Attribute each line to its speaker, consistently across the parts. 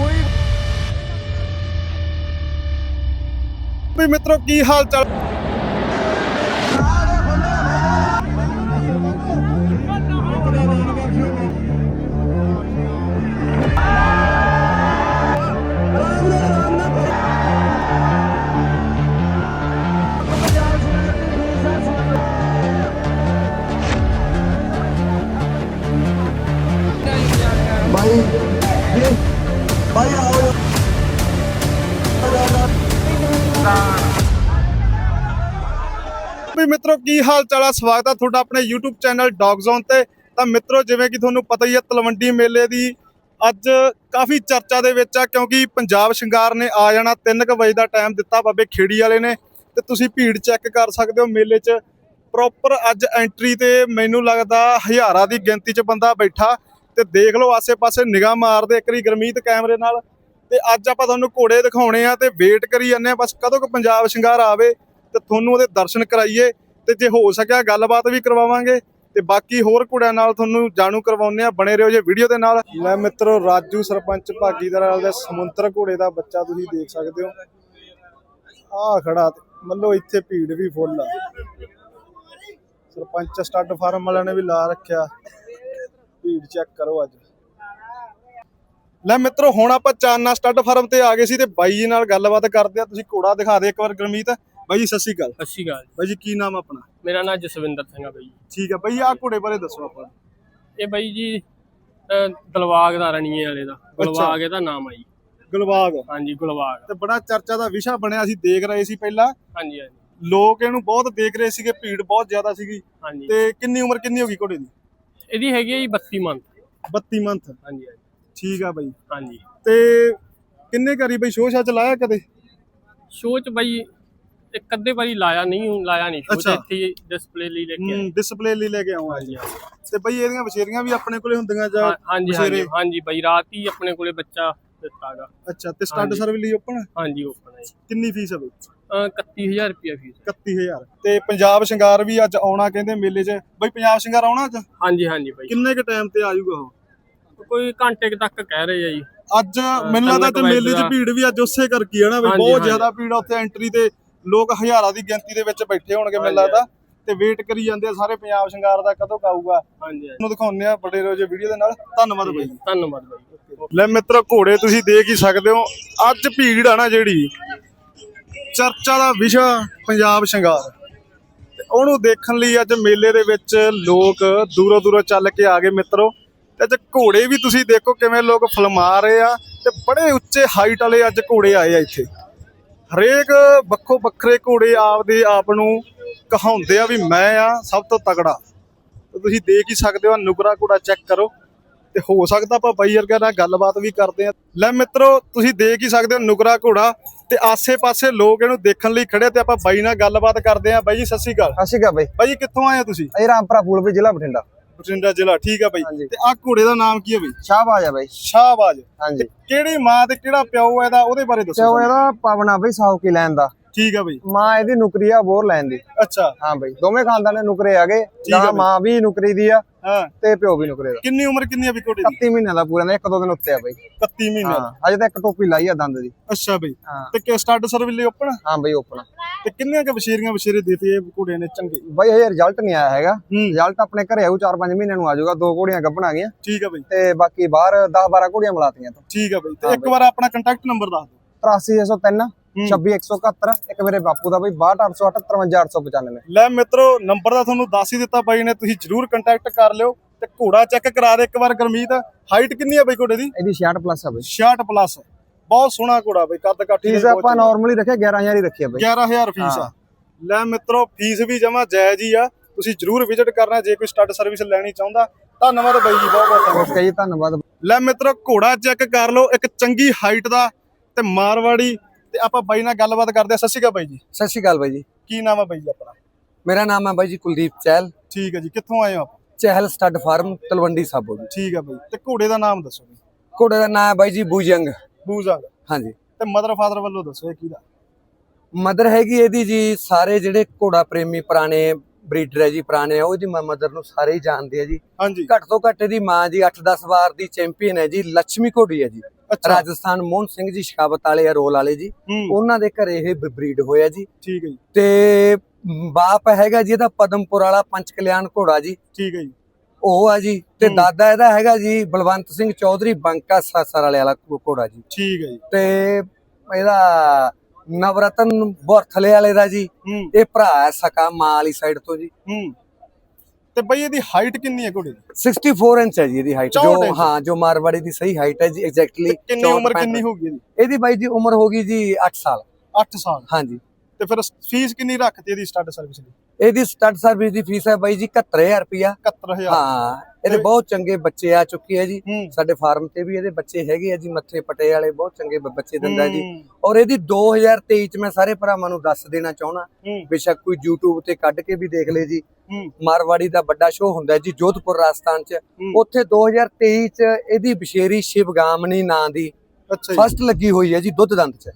Speaker 1: ਕੋਈ
Speaker 2: ਵੀ ਮਿੱਤਰੋ ਕੀ ਹਾਲ ਚਾਲ? ਮਿੱਤਰੋ, ਕੀ ਹਾਲ ਚਾਲ ਆ? ਸਵਾਗਤ ਆ ਤੁਹਾਡਾ ਆਪਣੇ YouTube ਚੈਨਲ ਡੌਗ ਜ਼ੋਨ ਤੇ। ਤਾਂ ਮਿੱਤਰੋ, ਜਿਵੇਂ ਕਿ ਤੁਹਾਨੂੰ ਪਤਾ ਹੀ ਹੈ ਤਲਵੰਡੀ ਮੇਲੇ ਦੀ ਅੱਜ ਕਾਫੀ ਚਰਚਾ ਦੇ ਵਿੱਚ ਆ, ਕਿਉਂਕਿ ਪੰਜਾਬ ਸ਼ਿੰਗਾਰ ਨੇ ਆ ਜਾਣਾ 3:00 ਵਜੇ ਦਾ ਟਾਈਮ ਦਿੱਤਾ ਬਾਬੇ ਖੇੜੀ ਵਾਲੇ ਨੇ। ਤੇ ਤੁਸੀਂ ਭੀੜ ਚੈੱਕ ਕਰ ਸਕਦੇ ਹੋ ਮੇਲੇ 'ਚ। ਪ੍ਰੋਪਰ ਅੱਜ ਐਂਟਰੀ ਤੇ ਮੈਨੂੰ ਲੱਗਦਾ ਹਜ਼ਾਰਾਂ ਦੀ ਗਿਣਤੀ 'ਚ ਬੰਦਾ ਬੈਠਾ। ਤੇ ਦੇਖ ਲਓ, ਆਸੇ-ਪਾਸੇ ਨਿਗਾਹ ਮਾਰਦੇ ਇੱਕ ਵਾਰੀ ਗਰਮੀਤ ਕੈਮਰੇ ਨਾਲ। ਤੇ ਅੱਜ ਆਪਾਂ ਤੁਹਾਨੂੰ ਘੋੜੇ ਦਿਖਾਉਣੇ ਆ ਤੇ ਵੇਟ ਕਰੀ ਜਾਂਦੇ ਆ। ਬਸ ਕਦੋਂ ਕੁ ਪੰਜਾਬ ਸ਼ਿੰਗਾਰ ਆਵੇ ਤੇ ਤੁਹਾਨੂੰ ਉਹਦੇ ਦਰਸ਼ਨ ਕਰਾਈਏ ਤੇ ਜੇ ਹੋ ਸਕਿਆ ਗੱਲਬਾਤ ਵੀ ਕਰਵਾਵਾਂਗੇ ਤੇ ਬਾਕੀ ਹੋਰ ਘੋੜਿਆਂ ਨਾਲ ਤੁਹਾਨੂੰ ਜਾਣੂ ਕਰਵਾਉਂਦੇ ਆ ਬਣੇ ਰਹੋ ਜੇ ਵੀਡੀਓ ਦੇ ਨਾਲ। ਲੈ ਮਿੱਤਰੋ ਰਾਜੂ ਸਰਪੰਚ ਭਾਗੀਦਾਰ ਦੇ ਸਮੁੰਦਰ ਘੋੜੇ ਦਾ ਬੱਚਾ ਤੁਸੀਂ ਦੇਖ ਸਕਦੇ ਹੋ। ਆਹ ਖੜਾ ਮੱਲੋ ਇੱਥੇ ਭੀੜ ਵੀ ਫੁੱਲ ਆ। ਸਰਪੰਚ ਸਟੱਡ ਫਾਰਮ ਵਾਲਿਆਂ ਨੇ ਵੀ ਲਾ ਰੱਖਿਆ। ਭੀੜ ਚੈੱਕ ਕਰੋ ਅੱਜ। ਲੈ ਮਿੱਤਰੋ ਹੁਣ ਆਪਾਂ ਚਾਨਣਾ ਸਟੱਡ ਫਾਰਮ ਤੇ ਆ ਗਏ ਸੀ ਤੇ ਬਾਈ ਜੀ ਨਾਲ ਗੱਲਬਾਤ ਕਰਦੇ ਆ ਤੁਸੀਂ ਘੋੜਾ ਦਿਖਾ ਦੇ ਇੱਕ ਵਾਰ ਗਰਮੀਤ। ਬਾਈ ਜੀ ਸਤਿ ਸ਼੍ਰੀ ਅਕਾਲ।
Speaker 3: ਸਤਿ ਸ਼੍ਰੀ ਅਕਾਲ
Speaker 2: ਬਾਈ ਜੀ ਕੀ ਨਾਮ ਆਪਣਾ?
Speaker 3: ਮੇਰਾ ਨਾਮ ਜਸਵਿੰਦਰ ਸਿੰਘ ਆ ਬਾਈ
Speaker 2: ਠੀਕ ਆ ਬਾਈ ਆਹ ਘੋੜੇ ਬਾਰੇ ਦੱਸੋ ਆਪਾਂ।
Speaker 3: ਇਹ ਬਾਈ ਜੀ ਦਲਵਾਗ ਦਾ ਰਣੀਏ ਵਾਲੇ ਦਾ। ਗੁਲਵਾਗ ਇਹਦਾ ਨਾਮ ਆ ਜੀ।
Speaker 2: ਗੁਲਬਾਗ
Speaker 3: ਹਾਂਜੀ ਗੁਲਵਾਗ।
Speaker 2: ਤੇ ਬੜਾ ਚਰਚਾ ਦਾ ਵਿਸ਼ਾ ਬਣਿਆ ਸੀ ਦੇਖ ਰਹੇ ਸੀ ਪਹਿਲਾਂ।
Speaker 3: ਹਾਂਜੀ ਹਾਂਜੀ।
Speaker 2: ਲੋਕ ਇਹਨੂੰ ਬਹੁਤ ਦੇਖ ਰਹੇ ਸੀਗੇ ਭੀੜ ਬਹੁਤ ਜ਼ਿਆਦਾ ਸੀਗੀ।
Speaker 3: ਹਾਂਜੀ।
Speaker 2: ਤੇ ਕਿੰਨੀ ਉਮਰ ਕਿੰਨੀ ਹੋ ਗਈ ਘੋੜੇ ਦੀ?
Speaker 3: ਇਹਦੀ ਹੈਗੀ ਆ ਜੀ 32 ਮੰਥ
Speaker 2: 32 ਮੰਥ
Speaker 3: ਹਾਂਜੀ ਹਾਂਜੀ।
Speaker 2: ਠੀਕ ਆ ਬਾਈ।
Speaker 3: ਹਾਂਜੀ।
Speaker 2: ਤੇ ਕਿੰਨੇ ਕਰੀ ਬਈ ਸ਼ੋਅ ਚ ਲਾਇਆ ਕਦੇ?
Speaker 3: ਸ਼ੋਅ ਚ ਬਾਈ ਇੱਕ ਅੱਧੇ ਵਾਰੀ ਲਾਇਆ ਨਹੀਂ ਲਾਇਆ ਨਹੀਂ। ਚ ਇੱਥੇ ਡਿਸਪਲੇ ਲਈ ਲੈ ਕੇ ਆਏ।
Speaker 2: ਡਿਸਪਲੇ ਲਈ ਲੈ ਕੇ ਆਉਂ
Speaker 3: ਹਾਂਜੀ
Speaker 2: ਤੇ ਬਈ ਇਹਦੀਆਂ ਵਛੇਰੀਆਂ ਵੀ ਆਪਣੇ ਕੋਲੇ ਹੁੰਦੀਆਂ ਜਾਂ
Speaker 3: ਹਾਂ- ਹਾਂਜੀ ਹਾਂਜੀ? ਹਾਂਜੀ ਬਾਈ ਰਾਤ ਹੀ ਆਪਣੇ ਕੋਲੇ ਬੱਚਾ ਦਿੱਤਾਗਾ
Speaker 2: ਅੱਛਾ ਤੇ ਸਟੱਡ
Speaker 3: ਹਾਂਜੀ।
Speaker 2: ਸਰਵਿਸ ਲਈ ਓਪਨ?
Speaker 3: ਹਾਂਜੀ ਓਪਨ ਹੈ।
Speaker 2: ਕਿੰਨੀ ਫੀਸ ਹੈ ਬਈ?
Speaker 3: ਅਹ, 31000 ਰੁਪਿਆ ਫੀਸ
Speaker 2: 31000 ਤੇ ਪੰਜਾਬ ਸ਼ਿੰਗਾਰ ਵੀ ਅੱਜ ਆਉਣਾ ਕਹਿੰਦੇ ਮੇਲੇ 'ਚ। ਬਈ ਪੰਜਾਬ ਸ਼ਿੰਗਾਰ ਆਉਣਾ ਅੱਜ?
Speaker 3: ਹਾਂਜੀ ਹਾਂਜੀ ਬਾਈ।
Speaker 2: ਕਿੰਨੇ ਕ ਟਾਈਮ ਤੇ ਆ ਜਾਊਗਾ ਉਹ?
Speaker 3: ਕੋਈ ਘੰਟੇ ਤੱਕ ਕਹਿ ਰਹੇ ਆ ਜੀ।
Speaker 2: ਅੱਜ ਮੈਨੂੰ ਲੱਗਦਾ ਤੇ ਮੇਲੇ 'ਚ ਭੀੜ ਵੀ ਅੱਜ ਉਸੇ ਕਰਕੇ ਹੈ ਨਾ ਬਈ ਬਹੁਤ। ਜ਼ਿਆਦਾ ਭੀੜ ਉੱਥੇ ਐਂਟਰੀ ਤੇ। ਲੋਕ ਹਜ਼ਾਰਾਂ ਦੀ ਗਿਣਤੀ ਦੇ ਵਿੱਚ ਬੈਠੇ ਹੋਣਗੇ ਮੈਨੂੰ ਲੱਗਦਾ। ਤੇ ਵੇਟ ਕਰੀ ਜਾਂਦੇ ਆ ਸਾਰੇ ਪੰਜਾਬ ਸ਼ਿੰਗਾਰ ਦਾ ਕਦੋਂ ਕਾਊਗਾ
Speaker 3: ਹਾਂਜੀ
Speaker 2: ਤੁਹਾਨੂੰ ਦਿਖਾਉਂਦੇ ਆ ਬੜੇ ਰੋਜੇ ਵੀਡੀਓ ਦੇ ਨਾਲ। ਧੰਨਵਾਦ ਬਾਈ
Speaker 3: ਧੰਨਵਾਦ ਬਾਈ
Speaker 2: ਲੈ ਮਿੱਤਰੋ ਘੋੜੇ ਤੁਸੀਂ ਦੇਖ ਹੀ ਸਕਦੇ ਹੋ ਅੱਜ ਭੀੜ ਆ ਨਾ ਜਿਹੜੀ ਚਰਚਾ ਦਾ ਵਿਸ਼ਾ ਪੰਜਾਬ ਸ਼ਿੰਗਾਰ। ਉਹਨੂੰ ਦੇਖਣ ਲਈ ਅੱਜ ਮੇਲੇ ਦੇ ਵਿੱਚ ਲੋਕ ਦੂਰੋਂ ਦੂਰੋਂ ਚੱਲ ਕੇ ਆ ਗਏ ਮਿੱਤਰੋ। ਤੇ ਅੱਜ ਘੋੜੇ ਵੀ ਤੁਸੀਂ ਦੇਖੋ ਕਿਵੇਂ ਲੋਕ ਫਲਮਾ ਰਹੇ ਆ ਤੇ ਬੜੇ ਉੱਚੇ ਹਾਈਟ ਵਾਲੇ ਅੱਜ ਘੋੜੇ ਆਏ ਆ ਇੱਥੇ। ਹਰੇਕ ਵੱਖੋ ਵੱਖਰੇ ਘੋੜੇ ਆਪਦੇ ਆਪ ਨੂੰ ਕਹਾਉਂਦੇ ਆ ਵੀ ਮੈਂ ਆ ਸਭ ਤੋਂ ਤਗੜਾ ਤੁਸੀਂ ਦੇਖ ਹੀ ਸਕਦੇ ਹੋ ਨੁਕਰਾ ਘੋੜਾ ਚੈੱਕ ਕਰੋ। ਤੇ ਹੋ ਸਕਦਾ ਆਪਾਂ ਬਾਈ ਵਰਗਾ ਨਾਲ ਗੱਲਬਾਤ ਵੀ ਕਰਦੇ ਆ। ਲੈ ਮਿੱਤਰੋ ਤੁਸੀਂ ਦੇਖ ਹੀ ਸਕਦੇ ਹੋ ਨੁਕਰਾ ਘੋੜਾ ਤੇ ਆਸੇ-ਪਾਸੇ ਲੋਕ ਇਹਨੂੰ ਦੇਖਣ ਲਈ ਖੜੇ ਤੇ ਆਪਾਂ ਬਾਈ ਨਾਲ ਗੱਲਬਾਤ ਕਰਦੇ ਆ। ਬਾਈ ਜੀ ਸਤਿ ਸ਼੍ਰੀ ਅਕਾਲ।
Speaker 4: ਸਤਿ ਸ਼੍ਰੀ ਅਕਾਲ ਬਾਈ।
Speaker 2: ਬਾਈ ਜੀ ਕਿੱਥੋਂ ਆਏ ਹੋ ਤੁਸੀਂ?
Speaker 4: ਇਹ ਰਾਮਪੁਰਾ ਫੂਲਪੁਰ ਜ਼ਿਲ੍ਹਾ ਬਠਿੰਡਾ।
Speaker 2: ਬਠਿੰਡਾ ਜ਼ਿਲ੍ਹਾ ਠੀਕ ਆ ਬਾਈ।
Speaker 4: ਹਾਂਜੀ।
Speaker 2: ਤੇ ਆਹ ਘੋੜੇ ਦਾ ਨਾਮ ਕੀ ਹੈ ਬਾਈ?
Speaker 4: ਸ਼ਾਹਬਾਜ਼ ਆ ਬਾਈ।
Speaker 2: ਸ਼ਾਹਬਾਜ਼।
Speaker 4: ਹਾਂਜੀ।
Speaker 2: ਕਿਹੜੀ ਮਾਂ ਤੇ ਕਿਹੜਾ ਪਿਓ ਹੈ ਇਹਦਾ? ਉਹਦੇ ਬਾਰੇ
Speaker 4: ਤੇ
Speaker 2: ਦੱਸੋ
Speaker 4: ਉਹ ਇਹਦਾ ਪਵਨਾ ਬਈ ਸਾਉਕੀ ਲੈਣ ਦਾ।
Speaker 2: ਠੀਕ ਆ ਬਾਈ।
Speaker 4: ਮਾਂ ਇਹਦੀ ਨੁਕਰੀ ਆ ਬੋਰ ਲੈਣ ਦੀ।
Speaker 2: ਅੱਛਾ।
Speaker 4: ਹਾਂ ਬਈ। ਦੋਵੇਂ ਖਾਨਦਾਨੇ ਨੁਕਰੇ ਆਗੇ
Speaker 2: ਆ ਬਈ।
Speaker 4: ਮਾਂ ਵੀ ਨੁਕਰੀ ਦੀ ਆ।
Speaker 2: ਹਾਂ।
Speaker 4: ਤੇ ਪਿਓ ਵੀ ਨੁਕਰੇ ਦਾ।
Speaker 2: ਕਿੰਨੀ ਉਮਰ ਕਿੰਨੀ ਆ ਵੀ ਦੀ?
Speaker 4: 31 ਮਹੀਨਿਆਂ ਦਾ ਪੂਰਾ ਨੇ ਇੱਕ ਦੋ ਦਿਨ ਉੱਤੇ ਆ ਬਾਈ।
Speaker 2: 31 ਮਹੀਨੇ
Speaker 4: ਹਾਂ ਅਜੇ ਤਾਂ ਇੱਕ ਟੋਪੀ ਲਾਈ ਆ ਦੰਦ ਦੀ।
Speaker 2: ਅੱਛਾ ਬਾਈ। ਤੇ ਕਿ ਸਟਾਰਟ ਸਰਵਿਸ ਲਈ ਓਪਨ?
Speaker 4: ਹਾਂ ਬਈ ਓਪਨ।
Speaker 2: ਤੇ ਕਿੰਨੀਆਂ ਕਿ ਬਸ਼ੀਰੀਆਂ ਬਸ਼ੀਰੇ ਦਿੱਤੇ ਇਹ ਘੋੜੇ ਨੇ? ਚੰਗੇ।
Speaker 4: ਬਾਈ ਹਜੇ ਰਿਜ਼ਲਟ ਨਹੀਂ ਆਇਆ ਹੈਗਾ। ਰਿਜ਼ਲਟ ਆਪਣੇ ਘਰੇ ਆਊ 4-5 ਮਹੀਨਿਆਂ ਨੂੰ ਆ ਜਾਊਗਾ ਦੋ ਘੋੜੀਆਂ ਗੱਭਣ ਆ ਗਈਆਂ।
Speaker 2: ਠੀਕ ਆ ਬਾਈ।
Speaker 4: ਤੇ ਬਾਕੀ ਬਾਹਰ 10-12 ਘੋੜੀਆਂ ਮਿਲਾਤੀਆਂ ਤੋਂ
Speaker 2: ਠੀਕ ਆ ਬਾਈ। ਤੇ ਇੱਕ ਵਾਰ ਆਪਣਾ ਕੰਟੈਕਟ ਨੰਬਰ ਦੱਸ ਦਿਓ।
Speaker 4: 83603
Speaker 2: ਹੂੰ।
Speaker 4: 26171 ਇੱਕ ਮੇਰੇ ਬਾਪੂ ਦਾ ਬਈ 62808 53895
Speaker 2: ਲੈ ਮਿੱਤਰੋ ਨੰਬਰ ਦਾ ਤੁਹਾਨੂੰ ਦੱਸ ਹੀ ਦਿੱਤਾ ਬਾਈ ਨੇ ਤੁਸੀਂ ਜਰੂਰ ਕੰਟੈਕਟ ਕਰ ਲਿਓ ਤੇ ਘੋੜਾ ਚੈੱਕ ਕਰਾ ਦੇ ਇੱਕ ਵਾਰ ਗਰਮੀਤ। ਹਾਈਟ ਕਿੰਨੀ ਆ ਬਾਈ ਘੋੜੇ ਦੀ?
Speaker 4: ਇਹਦੀ 66 ਪਲੱਸ ਆ ਬਈ।
Speaker 2: 66 ਪਲੱਸ ਬਹੁਤ ਸੋਹਣਾ ਘੋੜਾ ਬਾਈ ਕੱਦ ਕਾਠੀ
Speaker 4: ਫੀਸ ਆਪਾਂ ਨਾਰਮਲੀ ਰੱਖਿਆ 11000 ਹੀ ਰੱਖੀ ਆ ਬਈ।
Speaker 2: 11000 ਫੀਸ ਆ। ਲੈ ਮਿੱਤਰੋ ਫੀਸ ਵੀ ਜਮਾ ਜਾਇਜ਼ ਹੀ ਆ। ਤੁਸੀਂ ਜਰੂਰ ਵਿਜ਼ਿਟ ਕਰਨਾ ਜੇ ਕੋਈ ਸਟੱਡ ਸਰਵਿਸ ਲੈਣੀ ਚਾਹੁੰਦਾ। ਧੰਨਵਾਦ ਬਾਈ ਜੀ ਬਹੁਤ ਬਹੁਤ ਧੰਨਵਾਦ।
Speaker 4: ਓਕੇ ਜੀ ਧੰਨਵਾਦ।
Speaker 2: ਲੈ ਮਿੱਤਰੋ ਘੋੜਾ ਚੈੱਕ ਕਰ ਲਓ ਇੱਕ ਚੰਗੀ ਹਾਈਟ ਦਾ ਤੇ ਮਾਰਵਾੜੀ ਤੇ ਆਪਾਂ ਬਾਈ ਨਾਲ ਗੱਲਬਾਤ ਕਰਦੇ ਆ ਸਤਿ ਸ਼੍ਰੀ ਅਕਾਲ ਬਾਈ ਜੀ।
Speaker 4: ਸਤਿ ਸ਼੍ਰੀ ਅਕਾਲ ਬਾਈ ਜੀ।
Speaker 2: ਕੀ ਨਾਮ ਆ ਬਾਈ ਜੀ ਆਪਣਾ?
Speaker 4: ਮੇਰਾ ਨਾਮ ਹੈ ਬਾਈ ਜੀ ਕੁਲਦੀਪ ਚਹਿਲ।
Speaker 2: ਠੀਕ ਹੈ ਜੀ ਕਿੱਥੋਂ ਆਏ ਹੋ ਆਪ?
Speaker 4: Chahal stud farm Talwandi Sabo ji.
Speaker 2: ਠੀਕ ਆ ਬਾਈ ਤੇ ਘੋੜੇ ਦਾ ਨਾਮ ਦੱਸੋ ਜੀ।
Speaker 4: ਘੋੜੇ ਦਾ ਨਾਮ ਹੈ ਬਾਈ ਜੀ ਬੂਜੰਗ।
Speaker 2: ਬੂਜ਼ਾ
Speaker 4: ਹਾਂਜੀ।
Speaker 2: ਤੇ ਮਦਰ ਫਾਦਰ ਵੱਲੋਂ ਦੱਸੋ ਇਹ ਕਿਹਦਾ?
Speaker 4: ਮਦਰ ਹੈਗੀ ਇਹਦੀ ਜੀ ਸਾਰੇ ਜਿਹੜੇ ਘੋੜਾ ਪ੍ਰੇਮੀ ਪੁਰਾਣੇ ਬਰੀਡਰ ਹੈ ਜੀ ਪੁਰਾਣੇ ਆ ਉਹ ਜੀ ਮਦਰ ਨੂੰ ਸਾਰੇ ਹੀ ਜਾਣਦੇ ਆ ਜੀ।
Speaker 2: ਹਾਂਜੀ।
Speaker 4: ਘੱਟ ਤੋਂ ਘੱਟ ਇਹਦੀ ਮਾਂ ਜੀ 8-10 ਵਾਰ ਦੀ ਚੈਂਪੀਅਨ ਹੈ ਜੀ ਲక్ష్ਮੀ ਘੋੜੀ ਹੈ ਜੀ। ਰਾਜਸਥਾਨ ਮੋਹਨ ਸਿੰਘ ਜੀ ਸ਼ਕਾਵਤ ਵਾਲੇ ਆ ਰੋਲ ਵਾਲੇ ਜੀ। ਉਹਨਾਂ ਦੇ ਘਰੇ ਇਹ ਬਰੀਡ ਹੋਇਆ ਜੀ।
Speaker 2: ਠੀਕ ਹੈ ਜੀ।
Speaker 4: ਤੇ ਬਾਪ ਹੈਗਾ ਜੀ ਇਹਦਾ ਪਦਮਪੁਰ ਵਾਲਾ ਪੰਚ ਕਲਿਆਣ ਘੋੜਾ ਜੀ।
Speaker 2: ਠੀਕ ਹੈ ਜੀ।
Speaker 4: ਉਹ ਆ ਜੀ। ਤੇ। ਦਾਦਾ ਇਹਦਾ ਹੈਗਾ ਜੀ ਬਲਵੰਤ ਸਿੰਘ ਚੌਧਰੀ ਬੰਕਾ ਸਾਸਰ ਵਾਲੇ ਵਾਲਾ ਘੋੜਾ ਜੀ।
Speaker 2: ਠੀਕ ਹੈ ਜੀ।
Speaker 4: ਤੇ ਇਹਦਾ ਨਵਰਤਨ ਬੋਰਥਲੇ ਵਾਲੇ ਦਾ ਜੀ। ਇਹ ਭਰਾ ਹੈ ਸਕਾ ਮਾਂ ਵਾਲੀ ਸਾਈਡ ਤੋਂ ਜੀ।
Speaker 2: ਤੇ ਬਈ ਇਹਦੀ ਹਾਈਟ ਕਿੰਨੀ ਹੈ ਘੋੜੇ ਦੀ?
Speaker 4: 64 ਇੰਚ ਹੈ ਜੀ ਇਹਦੀ ਹਾਈਟ
Speaker 2: 64
Speaker 4: ਜੋ
Speaker 2: ਇੰਚ।
Speaker 4: ਹਾਂ ਜੋ ਮਾਰਵਾੜੀ ਦੀ ਸਹੀ ਹਾਈਟ ਹੈ ਜੀ ਐਗਜ਼ੈਕਟਲੀ
Speaker 2: ਤੇ ਕਿੰਨੀ ਉਮਰ ਕਿੰਨੀ ਹੋਗੀ ਇਹਦੀ?
Speaker 4: ਇਹਦੀ ਬਾਈ ਜੀ ਉਮਰ ਹੋ ਗਈ ਜੀ 8 ਸਾਲ।
Speaker 2: 8 ਸਾਲ।
Speaker 4: ਹਾਂਜੀ।
Speaker 2: ਤੇ ਫਿਰ ਫੀਸ ਕਿੰਨੀ ਰੱਖਤੀ ਇਹਦੀ ਸਟੱਡ ਸਰਵਿਸ ਦੀ?
Speaker 4: ਇਹਦੀ ਸਟੱਡ ਸਰਵਿਸ ਦੀ ਫੀਸ ਹੈ ਬਾਈ ਜੀ 71000 ਰੁਪਿਆ
Speaker 2: 71000
Speaker 4: ਹਾਂ ਇਹਦੇ ਬਹੁਤ ਚੰਗੇ ਬੱਚੇ ਆ ਚੁੱਕੇ ਆ ਜੀ। ਸਾਡੇ ਫਾਰਮ ਤੇ ਵੀ ਇਹਦੇ ਬੱਚੇ ਹੈਗੇ ਆ ਜੀ ਮੱਥੇ ਪਟੇ ਵਾਲੇ ਬਹੁਤ ਚੰਗੇ ਬੱਚੇ ਦਿੰਦਾ ਜੀ। ਔਰ ਇਹਦੀ 2023 ਚ ਮੈਂ ਸਾਰੇ ਭਰਾਵਾਂ ਨੂੰ ਦੱਸ ਦੇਣਾ ਚਾਹਣਾ
Speaker 2: ਹੂੰ।
Speaker 4: ਬੇਸ਼ੱਕ ਕੋਈ YouTube ਤੇ ਕੱਢ ਕੇ ਵੀ ਦੇਖ ਲੇ ਜੀ। ਮਾਰਵਾੜੀ ਦਾ ਵੱਡਾ ਸ਼ੋਅ ਹੁੰਦਾ ਜੀ ਜੋਧਪੁਰ ਰਾਜਸਥਾਨ ਚ। ਉੱਥੇ 2023 ਚ ਇਹਦੀ ਬਸ਼ੇਰੀ ਸ਼ਿਵਗਾਮਨੀ ਨਾਂ ਦੀ
Speaker 2: ਅੱਛਾ ਜੀ।
Speaker 4: ਫਸਟ ਲੱਗੀ ਹੋਈ ਹੈ ਜੀ ਦੁੱਧ ਦੰਦ ਚ।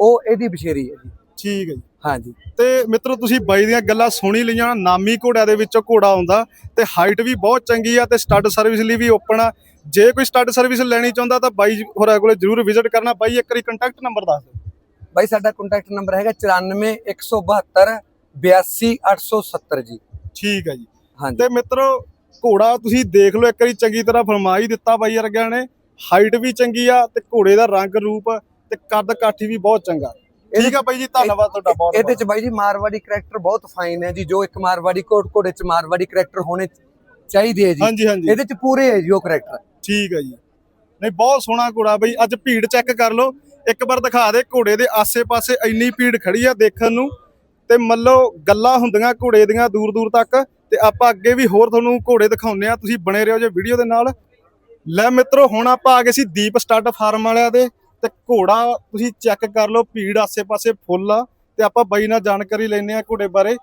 Speaker 4: ਉਹ ਇਹਦੀ ਬਸ਼ੇਰੀ ਹੈ ਜੀ।
Speaker 2: ਠੀਕ ਹੈ ਜੀ।
Speaker 4: ਹਾਂਜੀ।
Speaker 2: ਤੇ ਮਿੱਤਰੋ ਤੁਸੀਂ ਬਾਈ ਦੀਆਂ ਗੱਲਾਂ ਸੁਣੀ ਲਈਆਂ ਨਾਮੀ ਘੋੜਿਆਂ ਦੇ ਵਿੱਚੋਂ ਘੋੜਾ ਆਉਂਦਾ ਤੇ ਹਾਈਟ ਵੀ ਬਹੁਤ ਚੰਗੀ ਆ ਤੇ ਸਟੱਡ ਸਰਵਿਸ ਲਈ ਵੀ ਓਪਨ ਆ। ਜੇ ਕੋਈ ਸਟੱਡ ਸਰਵਿਸ ਲੈਣੀ ਚਾਹੁੰਦਾ ਤਾਂ ਬਾਈ ਹੋਰਾਂ ਕੋਲੇ ਜਰੂਰ ਵਿਜ਼ਿਟ ਕਰਨਾ। ਬਾਈ ਇੱਕ ਵਾਰੀ ਕੰਟੈਕਟ ਨੰਬਰ ਦੱਸ ਦਿਓ।
Speaker 4: ਬਾਈ ਸਾਡਾ ਕੰਟੈਕਟ ਨੰਬਰ ਹੈਗਾ 94172 82870 ਜੀ।
Speaker 2: ਠੀਕ ਹੈ ਜੀ।
Speaker 4: ਹਾਂਜੀ।
Speaker 2: ਤੇ ਮਿੱਤਰੋ ਘੋੜਾ ਤੁਸੀਂ ਦੇਖ ਲਓ ਇੱਕ ਵਾਰੀ ਚੰਗੀ ਤਰ੍ਹਾਂ ਫਰਮਾ ਹੀ ਦਿੱਤਾ ਬਾਈ ਵਰਗਿਆਂ ਨੇ। ਹਾਈਟ ਵੀ ਚੰਗੀ ਆ ਤੇ ਘੋੜੇ ਦਾ ਰੰਗ ਰੂਪ ਤੇ ਕੱਦ ਕਾਠੀ ਵੀ ਬਹੁਤ ਚੰਗਾ। ਠੀਕ ਆ ਬਾਈ ਜੀ ਧੰਨਵਾਦ ਤੁਹਾਡਾ ਬਹੁਤ
Speaker 4: ਇਹਦੇ ਚ ਬਾਈ ਜੀ ਮਾਰਵਾੜੀ ਕਰੈਕਟਰ ਬਹੁਤ ਫਾਈਨ ਹੈ ਜੀ ਜੋ ਇੱਕ ਮਾਰਵਾੜੀ ਕੋਟ ਘੋੜੇ ਚ ਮਾਰਵਾੜੀ ਕਰੈਕਟਰ ਹੋਣੇ ਚਾਹੀਦੇ ਹੈ ਜੀ।
Speaker 2: ਹਾਂਜੀ ਹਾਂਜੀ।
Speaker 4: ਇਹਦੇ ਚ ਪੂਰੇ ਹੈ ਜੀ ਉਹ ਕਰੈਕਟਰ
Speaker 2: ਠੀਕ ਹੈ ਜੀ। ਨਹੀਂ ਬਹੁਤ ਸੋਹਣਾ ਘੋੜਾ ਬਈ ਅੱਜ ਭੀੜ ਚੈੱਕ ਕਰ ਲਓ। ਇੱਕ ਵਾਰ ਦਿਖਾ ਦੇ ਘੋੜੇ ਦੇ ਆਸੇ-ਪਾਸੇ ਇੰਨੀ ਭੀੜ ਖੜੀ ਆ ਦੇਖਣ ਨੂੰ। ਤੇ ਮੱਲੋ ਗੱਲਾਂ ਹੁੰਦੀਆਂ ਘੋੜੇ ਦੀਆਂ ਦੂਰ ਦੂਰ ਤੱਕ। ਤੇ ਆਪਾਂ ਅੱਗੇ ਵੀ ਹੋਰ ਤੁਹਾਨੂੰ ਘੋੜੇ ਦਿਖਾਉਂਦੇ ਆ। ਤੁਸੀਂ ਬਣੇ ਰਹੋ ਜੇ ਵੀਡੀਓ ਦੇ ਨਾਲ। ਲੈ ਮਿੱਤਰੋ ਹੁਣ ਆਪਾਂ ਆ ਗਏ ਸੀ ਦੀਪ ਸਟੱਡ ਫਾਰਮ ਵਾਲਿਆਂ ਦੇ। ਤੇ ਘੋੜਾ ਤੁਸੀਂ ਚੈੱਕ ਕਰ ਲਓ ਭੀੜ ਆਸੇ-ਪਾਸੇ ਫੁੱਲ ਆ ਤੇ ਆਪਾਂ ਬਾਈ ਨਾਲ ਜਾਣਕਾਰੀ ਲੈਣੇ ਆ ਘੋੜੇ ਬਾਰੇ।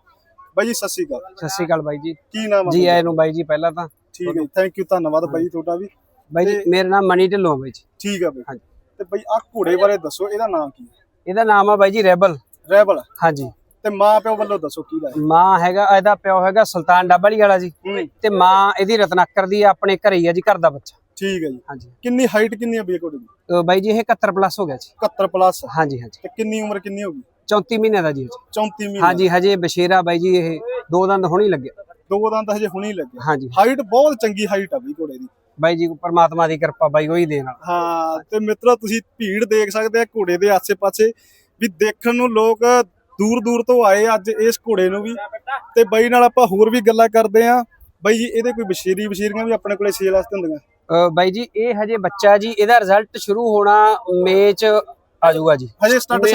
Speaker 2: ਬਾਈ ਜੀ ਸਤਿ ਸ਼੍ਰੀ ਅਕਾਲ।
Speaker 5: ਸਤਿ ਸ਼੍ਰੀ ਅਕਾਲ ਬਾਈ ਜੀ।
Speaker 2: ਕੀ ਨਾਮ ਆ
Speaker 5: ਜੀ? ਆਇਆਂ ਨੂੰ ਬਾਈ ਜੀ ਪਹਿਲਾਂ ਤਾਂ।
Speaker 2: ਠੀਕ ਹੈ ਥੈਂਕ ਯੂ ਧੰਨਵਾਦ ਬਾਈ ਤੁਹਾਡਾ ਵੀ।
Speaker 5: ਬਾਈ ਜੀ ਮੇਰਾ ਨਾਮ ਮਨੀ ਢਿੱਲੋਂ ਬਾਈ ਜੀ।
Speaker 2: ਠੀਕ ਆ ਬਈ।
Speaker 5: ਹਾਂਜੀ।
Speaker 2: ਤੇ ਬਈ ਆ ਘੋੜੇ ਬਾਰੇ ਦੱਸੋ ਇਹਦਾ ਨਾਮ ਕੀ ਹੈ?
Speaker 5: ਇਹਦਾ ਨਾਮ ਆ ਬਾਈ ਜੀ ਰੈਬਲ।
Speaker 2: ਰੈਬਲ।
Speaker 5: ਹਾਂਜੀ।
Speaker 2: ਤੇ ਮਾਂ ਪਿਓ ਵੱਲੋਂ ਦੱਸੋ ਕੀ ਦਾ
Speaker 5: ਮਾਂ ਹੈਗਾ ਇਹਦਾ ਪਿਓ ਹੈਗਾ ਸੁਲਤਾਨ ਡੱਬਲੀ ਵਾਲਾ ਜੀ। ਤੇ ਮਾਂ ਇਹਦੀ ਰਤਨਾਕਰ ਦੀ ਆਪਣੇ ਘਰੇ ਹੀ ਆ ਜੀ ਘਰ ਦਾ ਬੱਚਾ।
Speaker 2: ਠੀਕ ਹੈ ਜੀ।
Speaker 5: ਹਾਂਜੀ।
Speaker 2: ਕਿੰਨੀ ਹਾਈਟ ਕਿੰਨੀ ਹੈ ਘੋੜੇ ਦੀ
Speaker 5: ਤੇ ਬਾਈ ਜੀ ਇਹ 71 ਪਲੱਸ ਹੋ ਗਿਆ ਜੀ।
Speaker 2: 71 ਪਲੱਸ
Speaker 5: ਹਾਂਜੀ ਹਾਂਜੀ।
Speaker 2: ਤੇ ਕਿੰਨੀ ਉਮਰ ਕਿੰਨੀ ਹੋਗੀ
Speaker 5: 34 ਮਹੀਨੇ ਦਾ ਜੀ ਇਹ। 'ਚ।
Speaker 2: 34 ਮਹੀਨੇ
Speaker 5: ਹਾਂਜੀ ਹਜੇ ਬਸ਼ੇਰਾ ਬਾਈ ਜੀ ਇਹ ਦੋ ਦੰਦ ਹੋਣੀ ਲੱਗਿਆ
Speaker 2: ਦੋ ਦੰਦ ਹਜੇ ਹੁਣੇ ਹੀ ਲੱਗੇ।
Speaker 5: ਹਾਂਜੀ।
Speaker 2: ਹਾਈਟ ਬਹੁਤ ਚੰਗੀ ਹਾਈਟ ਆ ਬਈ ਘੋੜੇ ਦੀ।
Speaker 5: ਬਾਈ ਜੀ ਪਰਮਾਤਮਾ ਦੀ ਕਿਰਪਾ ਬਾਈ ਉਹੀ ਦੇਣ ਵਾਲਾ।
Speaker 2: ਹਾਂ ਤੇ ਮਿੱਤਰੋ ਤੁਸੀਂ ਭੀੜ ਦੇਖ ਸਕਦੇ ਆ ਘੋੜੇ ਦੇ ਆਸੇ-ਪਾਸੇ ਵੀ ਦੇਖਣ ਨੂੰ ਲੋਕ ਦੂਰ ਦੂਰ ਤੋਂ ਆਏ ਅੱਜ ਇਸ ਘੋੜੇ ਨੂੰ ਵੀ। ਤੇ ਬਾਈ ਨਾਲ ਆਪਾਂ ਹੋਰ ਵੀ ਗੱਲਾਂ ਕਰਦੇ ਆ। ਬਾਈ ਜੀ ਇਹਦੇ ਕੋਈ ਬਸ਼ੀਰੀ ਬਸ਼ੀਰੀਆਂ ਵੀ ਆਪਣੇ ਕੋਲੇ ਸੇਲ ਵਾਸਤੇ ਹੁੰਦੀਆਂ?
Speaker 5: ਅ, ਬਾਈ ਜੀ ਇਹ ਹਜੇ ਬੱਚਾ ਜੀ ਇਹਦਾ ਰਿਜ਼ਲਟ ਸ਼ੁਰੂ ਹੋਣਾ ਮਈ ਚ ਆ ਜਾਊਗਾ ਜੀ।
Speaker 2: ਹਜੇ
Speaker 5: ਇਹ
Speaker 2: ਸਰਵਿਸ।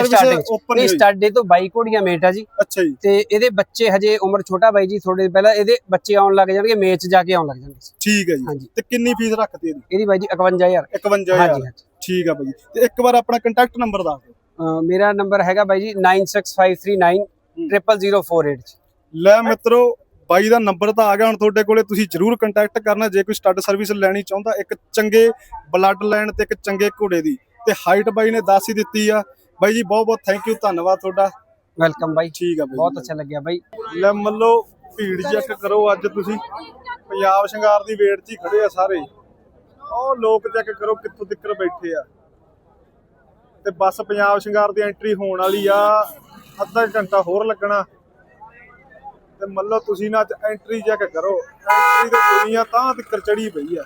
Speaker 2: ਓਪਨ ਨਹੀਂ
Speaker 5: ਸਟਾਡੇ ਤੋਂ ਬਾਈ ਘੋੜੀਆਂ ਮੇਟ ਆ ਜੀ।
Speaker 2: ਅੱਛਾ ਜੀ।
Speaker 5: ਤੇ ਇਹਦੇ ਬੱਚੇ ਹਜੇ ਉਮਰ ਛੋਟਾ ਬਾਈ ਜੀ ਥੋੜੇ ਪਹਿਲਾਂ ਇਹਦੇ ਬੱਚੇ ਆਉਣ ਲੱਗ ਜਾਣਗੇ ਮੇਚ ਜਾ ਕੇ ਆਉਣ ਲੱਗ ਜਾਣਗੇ।
Speaker 2: ਠੀਕ ਹੈ ਜੀ। ਤੇ ਕਿੰਨੀ ਫੀਸ ਰੱਖਤੀ ਇਹਦੀ?
Speaker 5: ਇਹਦੀ ਬਾਈ ਜੀ 51000
Speaker 2: 51000
Speaker 5: ਹਾਂਜੀ ਹਾਂਜੀ।
Speaker 2: ਠੀਕ ਆ ਬਾਈ ਤੇ ਇੱਕ ਵਾਰ ਆਪਣਾ ਕੰਟੈਕਟ ਨੰਬਰ ਦੱਸ ਦਿਓ।
Speaker 5: ਮੇਰਾ ਨੰਬਰ ਹੈਗਾ ਬਾਈ ਜੀ 9653900048
Speaker 2: ਲੈ ਮਿੱਤਰੋ ਬਾਈ ਦਾ ਨੰਬਰ ਤਾਂ ਆ ਗਿਆ ਹੁਣ ਤੁਹਾਡੇ ਕੋਲੇ ਤੁਸੀਂ ਜਰੂਰ ਕੰਟੈਕਟ ਕਰਨਾ ਜੇ ਕੋਈ ਸਟੱਡ ਸਰਵਿਸ ਲੈਣੀ ਚਾਹੁੰਦਾ ਇੱਕ ਚੰਗੇ ਬਲੱਡ ਲਾਈਨ ਤੇ ਇੱਕ ਚੰਗੇ ਘੋੜੇ ਦੀ। ਤੇ ਹਾਈਟ ਬਾਈ ਨੇ ਦੱਸ ਹੀ ਦਿੱਤੀ ਆ। ਬਾਈ ਜੀ ਬਹੁਤ ਬਹੁਤ ਥੈਂਕ ਯੂ ਧੰਨਵਾਦ ਤੁਹਾਡਾ।
Speaker 5: ਵੈਲਕਮ ਬਾਈ।
Speaker 2: ਠੀਕ ਆ ਬਾਈ
Speaker 5: ਬਹੁਤ ਅੱਛਾ ਲੱਗਿਆ ਬਾਈ।
Speaker 2: ਲੈ ਮੱਲੋ ਭੀੜ ਚੈੱਕ ਕਰੋ ਅੱਜ ਤੁਸੀਂ। ਪੰਜਾਬ ਸ਼ਿੰਗਾਰ ਦੀ ਵੇਟ 'ਚ ਹੀ ਖੜੇ ਆ ਸਾਰੇ। ਉਹ ਲੋਕ ਚੈੱਕ ਕਰੋ ਕਿੱਥੋਂ ਤੱਕ ਬੈਠੇ ਆ। ਤੇ ਬੱਸ ਪੰਜਾਬ ਸ਼ਿੰਗਾਰ ਦੀ ਐਂਟਰੀ ਹੋਣ ਵਾਲੀ ਆ। ਅੱਧਾ ਘੰਟਾ ਹੋਰ ਲੱਗਣਾ। ਤੇ ਮੱਲੋ ਤੁਸੀਂ ਨਾ ਐਂਟਰੀ ਚੈੱਕ ਕਰੋ। ਐਂਟਰੀ ਤੇ ਦੁਨੀਆ ਤਾਂ ਤੱਕ ਚੜੀ ਪਈ ਆ।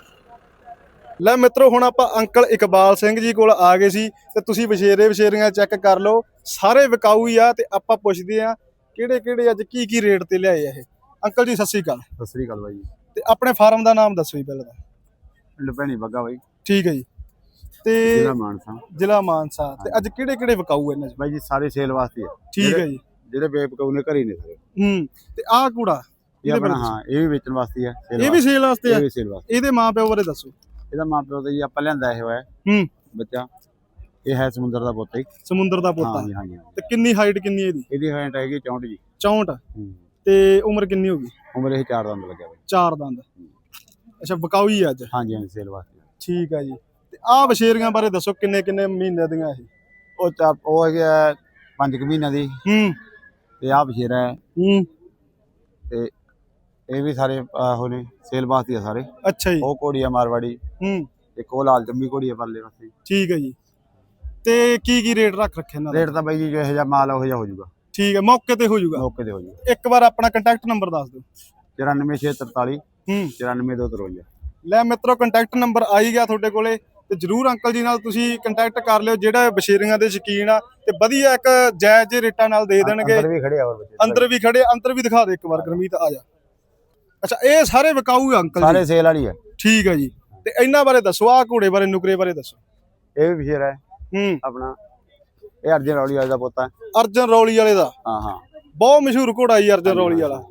Speaker 2: ਲੈ ਮਿੱਤਰੋ ਹੁਣ ਆਪਾਂ ਅੰਕਲ ਇਕਬਾਲ ਸਿੰਘ ਜੀ ਕੋਲ ਆ ਗਏ ਸੀ ਤੇ ਤੁਸੀਂ ਵਿਸ਼ੇਰੇ ਵਿਸ਼ੇਰੀਆਂ ਚੈੱਕ ਕਰ ਲਓ। ਸਾਰੇ ਵਿਕਾਊ ਹੀ ਆ ਤੇ ਆਪਾਂ ਪੁੱਛਦੇ ਆ ਕਿਹੜੇ ਕਿਹੜੇ ਅੱਜ ਕੀ ਕੀ ਰੇਟ ਤੇ ਲਿਆਏ ਆ ਇਹ? ਅੰਕਲ ਜੀ ਸਤਿ ਸ਼੍ਰੀ ਅਕਾਲ।
Speaker 1: ਸਤਿ ਸ੍ਰੀ ਅਕਾਲ ਬਾਈ
Speaker 2: ਤੇ ਆਪਣੇ ਫਾਰਮ ਦਾ ਨਾਮ ਦੱਸੋ ਜੀ ਪਹਿਲਾਂ ਤਾਂ।
Speaker 1: ਭੈਣੀ ਬੱਗਾ ਬਾਈ।
Speaker 2: ਠੀਕ ਹੈ ਜੀ। ਤੇ
Speaker 1: ਜ਼ਿਲ੍ਹਾ ਮਾਨਸਾ।
Speaker 2: ਜ਼ਿਲ੍ਹਾ ਮਾਨਸਾ। ਤੇ ਅੱਜ ਕਿਹੜੇ ਕਿਹੜੇ ਵਿਕਾਊ ਇਹਨਾਂ ਚ?
Speaker 1: ਬਾਈ ਜੀ ਸਾਰੇ ਸੇਲ ਵਾਸਤੇ ਆ।
Speaker 2: ਠੀਕ ਹੈ ਜੀ।
Speaker 1: ਜਿਹੜੇ ਬੇਪਕਾਉ ਨੇ ਘਰੇ ਨੇ ਸਾਰੇ।
Speaker 2: ਹੂੰ ਤੇ ਆਹ ਕੂੜਾ
Speaker 1: ਇਹ ਆਪਣਾ ਹਾਂ ਇਹ ਵੀ ਵੇਚਣ ਵਾਸਤੇ ਆ
Speaker 2: ਇਹ ਵੀ ਸੇਲ ਵਾਸਤੇ। ਆ?
Speaker 1: ਇਹ ਵੀ ਸੇਲ ਵਾਸਤੇ।
Speaker 2: ਇਹਦੇ ਮਾਪਿਓ ਬਾਰੇ ਦੱਸੋ।
Speaker 1: ਇਹਦਾ ਮਾਂ ਪਿਓ ਦਾ ਜੀ ਆਪਾਂ ਲਿਆਂਦਾ ਇਹ ਹੋਇਆ
Speaker 2: ਹੂੰ।
Speaker 1: ਬੱਚਾ। ਇਹ ਹੈ ਸਮੁੰਦਰ ਦਾ ਪੁੱਤ ਹੀ।
Speaker 2: ਸਮੁੰਦਰ ਦਾ ਪੋਤਾ।
Speaker 1: ਹਾਂ ਜੀ ਹਾਂ ਜੀ ਹਾਂ।
Speaker 2: ਤੇ ਕਿੰਨੀ ਹਾਈਟ ਕਿੰਨੀ ਇਹਦੀ?
Speaker 1: ਇਹਦੀ ਹਾਈਟ ਹੈਗੀ 64 ਜੀ।
Speaker 2: 64
Speaker 1: ਹੂੰ।
Speaker 2: ਤੇ ਉਮਰ ਕਿੰਨੀ ਹੋਗੀ
Speaker 1: ਉਮਰ ਇਹ ਚਾਰ ਦੰਦ ਲੱਗਿਆ ਬਾਈ
Speaker 2: ਚਾਰ ਦੰਦ। ਅੱਛਾ ਹੀ ਆ ਅੱਜ?
Speaker 1: ਹਾਂ ਜੀ ਹਾਂ ਸੇਲ ਵਾਸਤੇ।
Speaker 2: ਠੀਕ ਆ ਜੀ। ਤੇ ਆਹ ਬਸ਼ੇਰੀਆਂ ਬਾਰੇ ਦੱਸੋ ਕਿੰਨੇ ਕਿੰਨੇ ਮਹੀਨੇ ਦੀਆਂ ਇਹ?
Speaker 1: ਉਹ ਚਾਰ ਉਹ ਹੈਗਾ 5 ਕੁ ਮਹੀਨਿਆਂ ਦੀ।
Speaker 2: ਹੂੰ।
Speaker 1: ਤੇ ਆਹ ਬਸ਼ੇਰਾ ਹੈ।
Speaker 2: ਹੂੰ।
Speaker 1: ਤੇ ਇਹ ਵੀ ਸਾਰੇ ਆਹੋ ਨੇ ਸੇਲ ਵਾਸਤੇ ਆ ਸਾਰੇ।
Speaker 2: ਅੱਛਾ ਜੀ।
Speaker 1: ਉਹ ਕੋੜੀਆ ਮਾਰਵਾੜੀ।
Speaker 2: ਹੂੰ।
Speaker 1: ਇੱਕ ਉਹ ਲਾਲ ਚੰਬੀ ਘੋੜੀ ਆ ਪਰਲੇ ਪਾਸੇ।
Speaker 2: ਠੀਕ ਹੈ ਜੀ। ਤੇ ਕੀ ਕੀ ਰੇਟ ਰੱਖ ਰੱਖਿਆ ਇਹਨਾਂ ਦਾ?
Speaker 1: ਰੇਟ ਤਾਂ ਬਾਈ ਜੀ ਜੋ ਇਹੋ ਜਿਹਾ ਮਾਲ ਉਹੋ ਜਿਹਾ ਹੋ ਜਾਊਗਾ।
Speaker 2: ਠੀਕ ਹੈ ਮੌਕੇ ਤੇ ਹੋ ਜਾਊਗਾ।
Speaker 1: ਮੌਕੇ ਤੇ ਹੋ ਜਾਊਗਾ।
Speaker 2: ਇੱਕ ਵਾਰ ਆਪਣਾ ਕੰਟੈਕਟ ਨੰਬਰ ਦੱਸ ਦਿਓ।
Speaker 1: 94643
Speaker 2: ਹੂੰ।
Speaker 1: 94253
Speaker 2: ਲੈ ਮਿੱਤਰੋ ਕੰਟੈਕਟ ਨੰਬਰ ਆ ਹੀ ਗਿਆ ਤੁਹਾਡੇ ਕੋਲੇ। ਤੇ ਜਰੂਰ ਅੰਕਲ ਜੀ ਨਾਲ ਤੁਸੀਂ ਕੰਟੈਕਟ ਕਰ ਲਿਓ ਜਿਹੜਾ ਬਸ਼ੇਰੀਆਂ ਦੇ ਸ਼ੌਕੀਨ ਆ ਤੇ ਵਧੀਆ ਇੱਕ ਜਾਇਜ਼ ਜਿਹੇ ਰੇਟਾਂ ਨਾਲ ਦੇ ਦੇਣਗੇ।
Speaker 1: ਅੰਦਰ ਵੀ ਖੜੇ ਆ ਹੋਰ ਬੱਚੇ।
Speaker 2: ਅੰਦਰ ਵੀ ਖੜੇ ਅੰਦਰ ਵੀ ਦਿਖਾ ਦੇ ਇੱਕ ਵਾਰ ਗਰਮੀਤ ਆ ਜਾ। ਅੱਛਾ ਇਹ ਸਾਰੇ ਵਿਕਾਊ ਆ ਅੰਕਲ
Speaker 1: ਸਾਰੇ
Speaker 2: ਜੀ
Speaker 1: ਸੇਲ ਵਾਲੀ ਹੈ
Speaker 2: ਠੀਕ ਹੈ ਜੀ। ਤੇ ਇਹਨਾਂ ਬਾਰੇ ਦੱਸੋ ਆ ਘੋੜੇ ਬਾਰੇ ਨੁਕਰੇ ਬਾਰੇ ਦੱਸੋ।
Speaker 1: ਇਹ ਵੀ ਬਸ਼ੇਰਾ ਹੈ।
Speaker 2: ਹੂੰ।
Speaker 1: ਆਪਣਾ ਇਹ ਅਰਜਨ ਰੌਲੀ ਵਾਲੇ ਦਾ ਪੋਤਾ
Speaker 2: ਅਰਜਨ ਰੌਲੀ ਵਾਲੇ ਦਾ?
Speaker 1: ਹਾਂ ਹਾਂ।
Speaker 2: ਬਹੁਤ ਮਸ਼ਹੂਰ ਘੋੜਾ ਜੀ ਅਰਜਨ ਰੌਲੀ ਵਾਲਾ।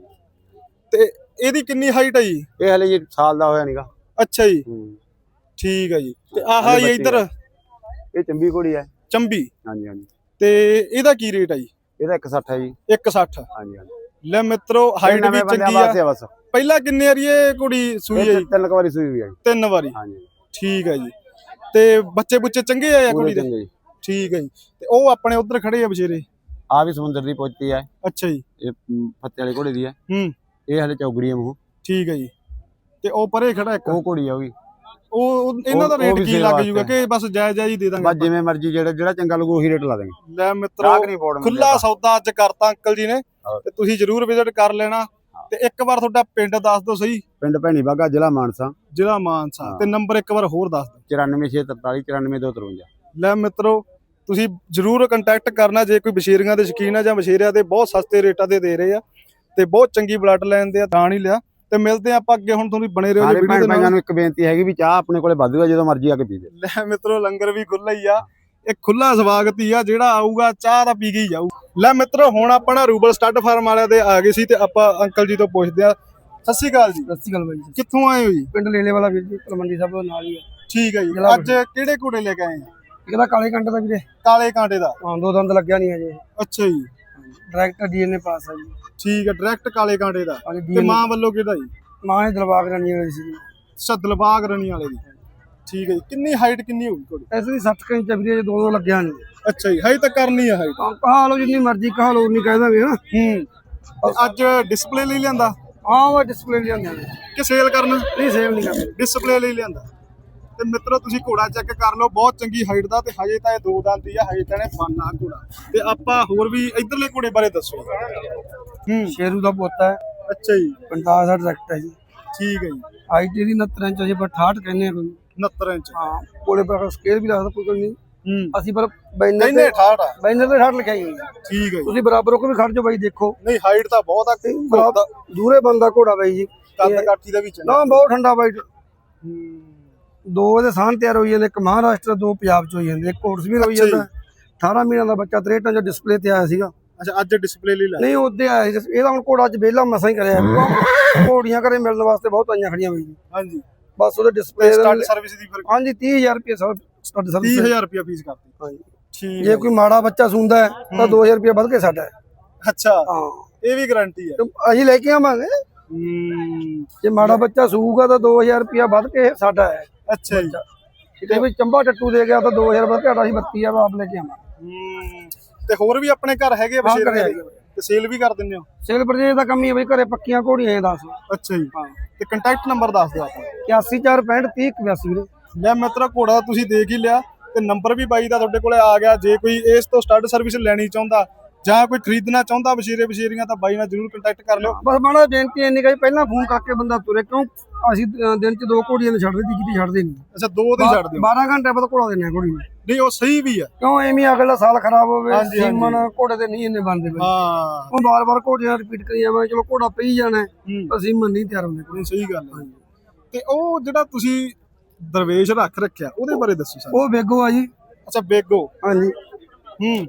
Speaker 2: ਤੇ ਇਹਦੀ ਕਿੰਨੀ ਹਾਈਟ ਹੈ ਜੀ?
Speaker 1: ਇਹ ਹਲੇ ਜੀ ਸਾਲ ਦਾ ਹੋਇਆ ਨਹੀਂਗਾ
Speaker 2: ਅੱਛਾ ਜੀ।
Speaker 1: ਹੂੰ।
Speaker 2: ਠੀਕ ਹੈ ਜੀ। ਤੇ ਆਹ ਜੀ ਇੱਧਰ।
Speaker 1: ਆ। ਇਹ ਚੰਬੀ ਘੋੜੀ ਹੈ।
Speaker 2: ਚੰਬੀ।
Speaker 1: ਹਾਂਜੀ ਹਾਂਜੀ।
Speaker 2: ਤੇ ਇਹਦਾ ਕੀ ਰੇਟ ਹੈ ਜੀ?
Speaker 1: ਇਹਦਾ 160 ਹੈ ਜੀ।
Speaker 2: 160
Speaker 1: ਹਾਂਜੀ ਹਾਂਜੀ।
Speaker 2: ਲੈ ਮਿੱਤਰੋ ਹਾਈਟ ਵੀ ਚੰਗੀ ਆ।
Speaker 1: ਆ
Speaker 2: ਪਹਿਲਾਂ ਕਿੰਨੇ ਵਾਰੀ ਇਹ ਕੁੜੀ ਸੂਈ ਹੈ
Speaker 1: ਤਿੰਨ ਵਾਰੀ ਸੂਈ ਹੋਈ ਹੈ
Speaker 2: ਤਿੰਨ ਵਾਰੀ।
Speaker 1: ਹਾਂਜੀ।
Speaker 2: ਠੀਕ ਹੈ ਜੀ। ਤੇ ਬੱਚੇ ਬੁੱਚੇ ਚੰਗੇ ਆ ਕੁੜੀ ਦੇ? ਠੀਕ ਹੈ ਜੀ। ਤੇ ਉਹ ਆਪਣੇ ਉਧਰ ਖੜੇ ਆ ਬਸ਼ੇਰੇ
Speaker 1: ਆ ਵੀ ਸਮੁੰਦਰ ਦੀ ਪੋਤੀ ਹੈ
Speaker 2: ਅੱਛਾ ਜੀ।
Speaker 1: ਇਹ ਫੱਤੇ ਵਾਲੇ ਘੋੜੇ ਦੀ ਹੈ
Speaker 2: ਹੂੰ।
Speaker 1: ਇਹ ਹਲੇ ਚੌਗੜੀ ਹੈ ਮੂੰਹ।
Speaker 2: ਠੀਕ ਹੈ ਜੀ। ਤੇ ਉਹ ਪਰੇ ਖੜਾ ਇੱਕ?
Speaker 1: ਉਹ ਘੋੜੀ ਆ ਉਹ ਵੀ।
Speaker 2: ਉਹ ਇਹਨਾਂ ਦਾ ਰੇਟ ਕੀ ਲੱਗ ਜੂਗਾ ਕਿ ਬਸ ਜਾਇਜ਼ ਜਾਇਜ਼ ਹੀ ਦੇ ਦਾਂਗੇ
Speaker 1: ਬਸ ਜਿਵੇਂ ਮਰਜ਼ੀ ਜਿਹੜਾ ਜਿਹੜਾ ਚੰਗਾ ਲੱਗੂ ਉਹੀ ਰੇਟ ਲਾ ਦਾਂਗੇ
Speaker 2: ਲੈ ਮਿੱਤਰੋ ਖੁੱਲਾ ਸੌਦਾ ਅੱਜ ਕਰਤਾ ਅੰਕਲ ਜੀ ਨੇ। ਤੇ ਤੁਸੀਂ ਜਰੂਰ ਵਿਜ਼ਿਟ ਕਰ ਲੈਣਾ। ਤੇ ਇੱਕ ਵਾਰ ਤੁਹਾਡਾ ਪਿੰਡ ਦੱਸ ਦਿਓ ਸਹੀ।
Speaker 1: ਪਿੰਡ ਭੈਣੀ ਬਾਗਾ ਜ਼ਿਲ੍ਹਾ ਮਾਨਸਾ।
Speaker 2: ਜ਼ਿਲ੍ਹਾ ਮਾਨਸਾ। ਤੇ ਨੰਬਰ ਇੱਕ ਵਾਰ ਹੋਰ ਦੱਸ ਦਿਓ।
Speaker 1: 94643 94253
Speaker 2: ਲੈ ਮਿੱਤਰੋ ਤੁਸੀਂ ਜਰੂਰ ਕੰਟੈਕਟ ਕਰਨਾ ਜੇ ਕੋਈ ਬਸ਼ੀਰੀਆਂ ਦੇ ਸ਼ੌਕੀਨ ਆ ਜਾਂ ਬਸ਼ੀਰਿਆਂ ਦੇ ਬਹੁਤ ਸਸਤੇ ਰੇਟਾਂ ਤੇ ਦੇ ਰਹੇ ਆ ਤੇ ਬਹੁਤ ਚੰਗੀ ਬਲੱਡ ਲਾਈਨ ਦੇ ਆ ਤਾਂ ਨਹੀਂ ਲਿਆ। ਤੇ ਮਿਲਦੇ ਆਪਾਂ ਅੱਗੇ ਹੁਣ ਤੁਸੀਂ ਬਣੇ ਰਹੋ ਜੀ ਵੀਡੀਓ ਦੇ ਨਾਲ।
Speaker 1: ਨੂੰ ਇੱਕ ਬੇਨਤੀ ਹੈਗੀ ਵੀ ਚਾਹ ਆਪਣੇ ਕੋਲੇ ਵਾਧੂ ਆ ਜਦੋਂ ਮਰਜ਼ੀ ਆ ਕੇ ਪੀ ਦੇ।
Speaker 2: ਲੈ ਮਿੱਤਰੋ ਲੰਗਰ ਵੀ ਖੁੱਲਾ ਹੀ ਆ। ਇਹ ਖੁੱਲਾ ਸਵਾਗਤ ਹੀ ਆ ਜਿਹੜਾ ਆਊਗਾ ਚਾਹ ਤਾਂ ਪੀ ਕੇ ਹੀ ਜਾਊ। ਲੈ ਮਿੱਤਰੋ ਹੁਣ ਆਪਾਂ ਨਾ ਰੂਬਲ ਸਟੱਡ ਫਾਰਮ ਵਾਲਿਆਂ ਦੇ ਆ ਗਏ ਸੀ ਤੇ ਆਪਾਂ ਅੰਕਲ ਜੀ ਤੋਂ ਪੁੱਛਦੇ ਆ ਸਤਿ ਸ਼੍ਰੀ ਅਕਾਲ ਜੀ।
Speaker 6: ਸਤਿ ਸ਼੍ਰੀ ਅਕਾਲ ਬਾਈ ਜੀ।
Speaker 2: ਕਿੱਥੋਂ ਆਏ ਹੋ ਜੀ?
Speaker 6: ਪਿੰਡ ਲੇਲੇ ਵਾਲਾ ਵੀਰ ਜੀ ਤਲਮੰਡੀ ਸਾਹਿਬ ਦੇ ਨਾਲ ਹੀ ਆ।
Speaker 2: ਠੀਕ ਹੈ ਜੀ। ਅੱਜ ਕਿਹੜੇ ਘੋੜੇ ਲੈ ਕੇ ਆਏ ਆ?
Speaker 6: ਤਾਂ ਕਾਲੇ ਕੰਟ ਦਾ ਵੀਰੇ।
Speaker 2: ਕਾਲੇ ਕਾਂਟੇ ਦਾ।
Speaker 6: ਹਾਂ ਦੋ ਦੰਦ ਲੱਗਿਆ ਨਹੀਂ ਅਜੇ
Speaker 2: ਅੱਛਾ ਜੀ।
Speaker 6: ਡਾਇਰੈਕਟ ਡੀਐਨਏ ਪਾਸ ਆ ਜੀ।
Speaker 2: ਠੀਕ ਹੈ ਡਾਇਰੈਕਟ ਕਾਲੇ ਕਾਂਟੇ ਦਾ।
Speaker 6: ਹਾਂਜੀ
Speaker 2: ਤੇ
Speaker 6: ਡੀਐਨਏ
Speaker 2: ਮਾਂ ਵੱਲੋਂ ਕਿਹਦਾ ਜੀ?
Speaker 6: ਮਾਂ ਨੇ ਦਲਵਾਗ ਰਣੀ ਹੋਈ ਸੀ
Speaker 2: ਸਦਲਬਾਗ ਰਣੀ ਵਾਲੇ ਦੀ। ਠੀਕ ਹੈ ਜੀ ਕਿੰਨੀ ਹਾਈਟ ਕਿੰਨੀ ਹੋਊਗੀ ਘੋੜੀ
Speaker 6: ਐਸੇ ਦੀ 60 ਇੰਚ ਆ ਵੀਰੇ ਜੇ ਦੋ ਦੋ ਲੱਗਿਆ ਨਹੀਂ।
Speaker 2: ਅੱਛਾ ਜੀ ਹਾਈ ਤਾਂ ਕਰਨੀ ਆ ਹਾਈਟ
Speaker 6: ਕਹਾ ਲਓ ਜਿੰਨੀ ਮਰਜ਼ੀ ਕਹਾ ਲਓ ਉਨੀ ਕਹਿ ਦਾਂਗੇ ਨਾ।
Speaker 2: ਹੂੰ ਤੇ ਅੱਜ ਡਿਸਪਲੇ ਲਈ ਲਿਆਂਦਾ?
Speaker 6: ਹਾਂ ਉਹ ਡਿਸਪਲੇ ਲਿਆਂਦੇ ਨੇ
Speaker 2: ਕਿ ਸੇਲ ਕਰਨਾ?
Speaker 6: ਨਹੀਂ ਸੇਵ ਨਹੀਂ ਕਰਦੇ
Speaker 2: ਡਿਸਪਲੇ ਲਈ ਲਿਆਂਦਾ? ਤੇ ਮਿੱਤਰੋ ਤੁਸੀਂ ਘੋੜਾ ਚੈੱਕ ਕਰ ਲਓ ਬਹੁਤ ਚੰਗੀ ਹਾਈਟ ਦਾ ਤੇ ਹਜੇ ਤਾਂ ਇਹ ਦੋ ਦੰਦ ਦੀ ਆ ਹਜੇ ਤਾਂ ਇਹ ਫਨ ਘੋੜਾ। ਤੇ ਆਪਾਂ ਹੋਰ ਵੀ ਇਧਰਲੇ ਘੋੜੇ ਬਾਰੇ ਦੱਸੋ। ਹੂੰ।
Speaker 6: ਸ਼ੇਰੂ ਦਾ ਪੋਤਾ ਹੈ।
Speaker 2: ਅੱਛਾ ਜੀ।
Speaker 6: 50 60 ਰੈਕਟ ਹੈ ਜੀ।
Speaker 2: ਠੀਕ ਹੈ ਜੀ।
Speaker 6: ਹਾਈਟ ਇਹਦੀ 69 ਇੰਚ ਅਜੇ ਪਰ 68 ਕਹਿੰਦੇ ਆ ਕੋਈ।
Speaker 2: 69 ਇੰਚ।
Speaker 6: ਹਾਂ ਕੋਲੇ ਪਰ ਸਕੇਲ ਵੀ ਲੱਗਦਾ ਕੋਈ ਨਹੀਂ।
Speaker 2: ਹੂੰ।
Speaker 6: ਅਸੀਂ ਪਰ ਬੈਨਰ ਤੇ
Speaker 2: 68 ਆ।
Speaker 6: ਬੈਨਰ ਤੇ 68 ਲਿਖਾਈ ਹੋਈ ਹੈ
Speaker 2: ਠੀਕ ਹੈ
Speaker 6: ਤੁਸੀਂ ਬਰਾਬਰ ਹੋ ਕੇ ਵੀ ਖੜ ਜਾਓ ਬਾਈ ਦੇਖੋ।
Speaker 2: ਨਹੀਂ ਹਾਈਟ ਤਾਂ ਬਹੁਤ ਆ।
Speaker 6: ਬਰਾਬਰ ਦੂਰੇ ਬੰਦਾ ਘੋੜਾ ਬਾਈ ਜੀ।
Speaker 2: ਕੱਦ ਕਾਠੀ ਦਾ ਵੀ ਚੰਗਾ।
Speaker 6: ਨਾ ਬਹੁਤ ਠੰਡਾ ਬਾਈ।
Speaker 2: ਹੂੰ।
Speaker 6: ਦੋ ਇਹਦੇ ਸਾਹ ਤਿਆਰ ਹੋਈ ਜਾਂਦੇ ਇੱਕ ਮਹਾਰਾਸ਼ਟਰ ਦੋ ਪੰਜਾਬ ਚ ਹੋਈ ਜਾਂਦੇ ਇੱਕ ਕੋਰਸ ਵੀ ਹੋਈ। ਜਾਂਦਾ। 18 ਮਹੀਨਿਆਂ ਦਾ ਬੱਚਾ 63 ਚ ਡਿਸਪਲੇ ਤੇ ਆਇਆ ਸੀਗਾ।
Speaker 2: ਅੱਛਾ ਅੱਜ ਡਿਸਪਲੇ ਲਈ ਲੈ।
Speaker 6: ਨਹੀਂ ਉਹਦੇ ਆਇਆ ਸੀ ਇਹਦਾ ਹੁਣ ਘੋੜਾ ਅੱਜ ਵਿਹਲਾ ਮਸਾਂ ਹੀ ਕਰਿਆ। ਘੋੜੀਆਂ ਘਰੇ ਮਿਲਣ ਵਾਸਤੇ ਬਹੁਤ ਆਈਆਂ ਖੜੀਆਂ ਹੋਈ ਜੀ
Speaker 2: ਹਾਂਜੀ।
Speaker 6: ਬਸ ਉਹਦੇ ਡਿਸਪਲੇ
Speaker 2: ਸਟਾਰਟ ਸਰਵਿਸ ਦੀ ਫਿਰ
Speaker 6: ਹਾਂਜੀ 30000 ਰੁਪਏ ਸਟੱਡ ਸਰਵਿਸ
Speaker 2: 30000 ਰੁਪਏ ਫੀਸ ਕਰਤੀ।
Speaker 6: ਹਾਂਜੀ।
Speaker 2: ਠੀਕ
Speaker 6: ਜੇ ਕੋਈ ਮਾੜਾ ਬੱਚਾ ਸੁੰਦਾ ਹੈ ਤਾਂ 2000 ਰੁਪਏ ਵੱਧ ਕੇ ਸਾਡਾ
Speaker 2: ਅੱਛਾ।
Speaker 6: ਹਾਂ।
Speaker 2: ਇਹ ਵੀ ਗਾਰੰਟੀ ਹੈ।
Speaker 6: ਤੇ ਅਸੀਂ ਲੈ ਕੇ ਆਵਾਂਗੇ।
Speaker 2: ਹੂੰ।
Speaker 6: ਜੇ ਮਾੜਾ ਬੱਚਾ ਸੂਗਾ ਤਾਂ 2000 ਰੁਪਏ ਵੱਧ ਕੇ ਸਾਡਾ ਹੈ।
Speaker 2: ਅੱਛਾ ਜੀ।
Speaker 6: ਕਿਤੇ ਵੀ ਚੰਬਾ ਟੱਟੂ ਦੇ ਗਿਆ ਤਾਂ 2000 ਵੱਧ ਕੇ ਸਾਡਾ ਅਸੀਂ 32000 ਆਪ ਲੈ ਕੇ ਆਵਾਂਗੇ।
Speaker 2: ਹੂੰ ਤੇ ਹੋਰ ਵੀ ਆਪਣੇ ਘਰ ਹੈਗੇ ਆ ਬਸ਼ੇਰੇ ਦੇ?
Speaker 6: ਆ।
Speaker 2: ਤੇ ਸੇਲ ਵੀ ਕਰ ਦਿੰਦੇ ਹੋ?
Speaker 6: ਸੇਲ ਪਰਚੇਜ ਦਾ ਕੰਮ ਹੀ ਹੈ ਬਈ ਘਰੇ ਪੱਕੀਆਂ ਘੋੜੀਆਂ ਇਹ ਦੱਸ।
Speaker 2: ਅੱਛਾ ਜੀ। ਤੇ ਕੰਟੈਕਟ ਨੰਬਰ ਦੱਸ ਦਿਓ ਆਪਾਂ।
Speaker 6: 8465 30 ਵੀਰੇ।
Speaker 2: ਲੈ ਮਿੱਤਰਾ ਘੋੜਾ ਤੁਸੀਂ ਦੇਖ ਹੀ ਲਿਆ। ਤੇ ਨੰਬਰ ਵੀ ਬਾਈ ਦਾ ਤੁਹਾਡੇ ਕੋਲੇ ਆ ਗਿਆ। ਜੇ ਕੋਈ ਇਸ ਤੋਂ ਸਟੱਡ ਸਰਵਿਸ ਲੈਣੀ ਚਾਹੁੰਦਾ ਜਾਂ ਕੋਈ ਖਰੀਦਣਾ ਚਾਹੁੰਦਾ ਬਸ਼ੀਰੇ ਬਸ਼ੀਰੀਆਂ ਤਾਂ ਬਾਈ ਨਾਲ ਜਰੂਰ ਕੰਟੈਕਟ ਕਰ ਲਿਓ।
Speaker 6: ਬਸ ਮਾੜਾ ਬੇਨਤੀ ਇੰਨੀ ਕਹੀ ਪਹਿਲਾਂ ਫੋਨ ਕਰਕੇ ਬੰਦਾ ਤੁਰੇ ਕਿਉਂ? ਅਸੀਂ ਦਿਨ ਚ ਦੋ ਘੋੜੀਆਂ ਨੂੰ ਛੱਡਦੇ ਦੀ ਕਿਤੇ ਛੱਡਦੇ ਨਹੀਂ।
Speaker 2: ਅੱਛਾ ਦੋ ਦੇ ਛੱਡ ਦਿਓ
Speaker 6: 12 ਘੰਟੇ ਬਾਅਦ ਘੋੜਾ ਆ ਘੋੜੀ ਨੂੰ।
Speaker 2: ਨਹੀਂ ਉਹ ਸਹੀ ਵੀ ਆ।
Speaker 6: ਕਿਉਂ? ਐਵੇਂ ਅਗਲਾ ਸਾਲ ਖਰਾਬ ਹੋਵੇ। ਸੀਮਨ ਘੋੜੇ ਤੇ ਨਹੀਂ ਇੰਨੇ ਬਣਦੇ ਬਈ।
Speaker 2: ਹਾਂ।
Speaker 6: ਉਹ ਬਾਰ-ਬਾਰ ਘੋੜੀਆਂ ਰਿਪੀਟ ਕਰੀ ਜਾਵਾਂ ਚਲੋ ਘੋੜਾ ਪਈ ਜਾਣਾ ਹੈ,
Speaker 2: ਹੂੰ।
Speaker 6: ਪਰ ਸੀਮਨ ਨਹੀਂ ਤਿਆਰ ਹੁੰਦੇ
Speaker 2: ਨਹੀਂ ਸਹੀ ਗੱਲ ਹੈ। ਤੇ ਉਹ ਜਿਹੜਾ ਤੁਸੀਂ ਦਰਵੇਸ਼ ਰੱਖ ਰੱਖਿਆ ਉਹਦੇ ਬਾਰੇ ਦੱਸੋ ਸਾਨੂੰ।
Speaker 6: ਉਹ ਬੇਗੋ ਆ ਜੀ।
Speaker 2: ਅੱਛਾ ਬੇਗੋ।
Speaker 6: ਹਾਂਜੀ।
Speaker 2: ਹੂੰ।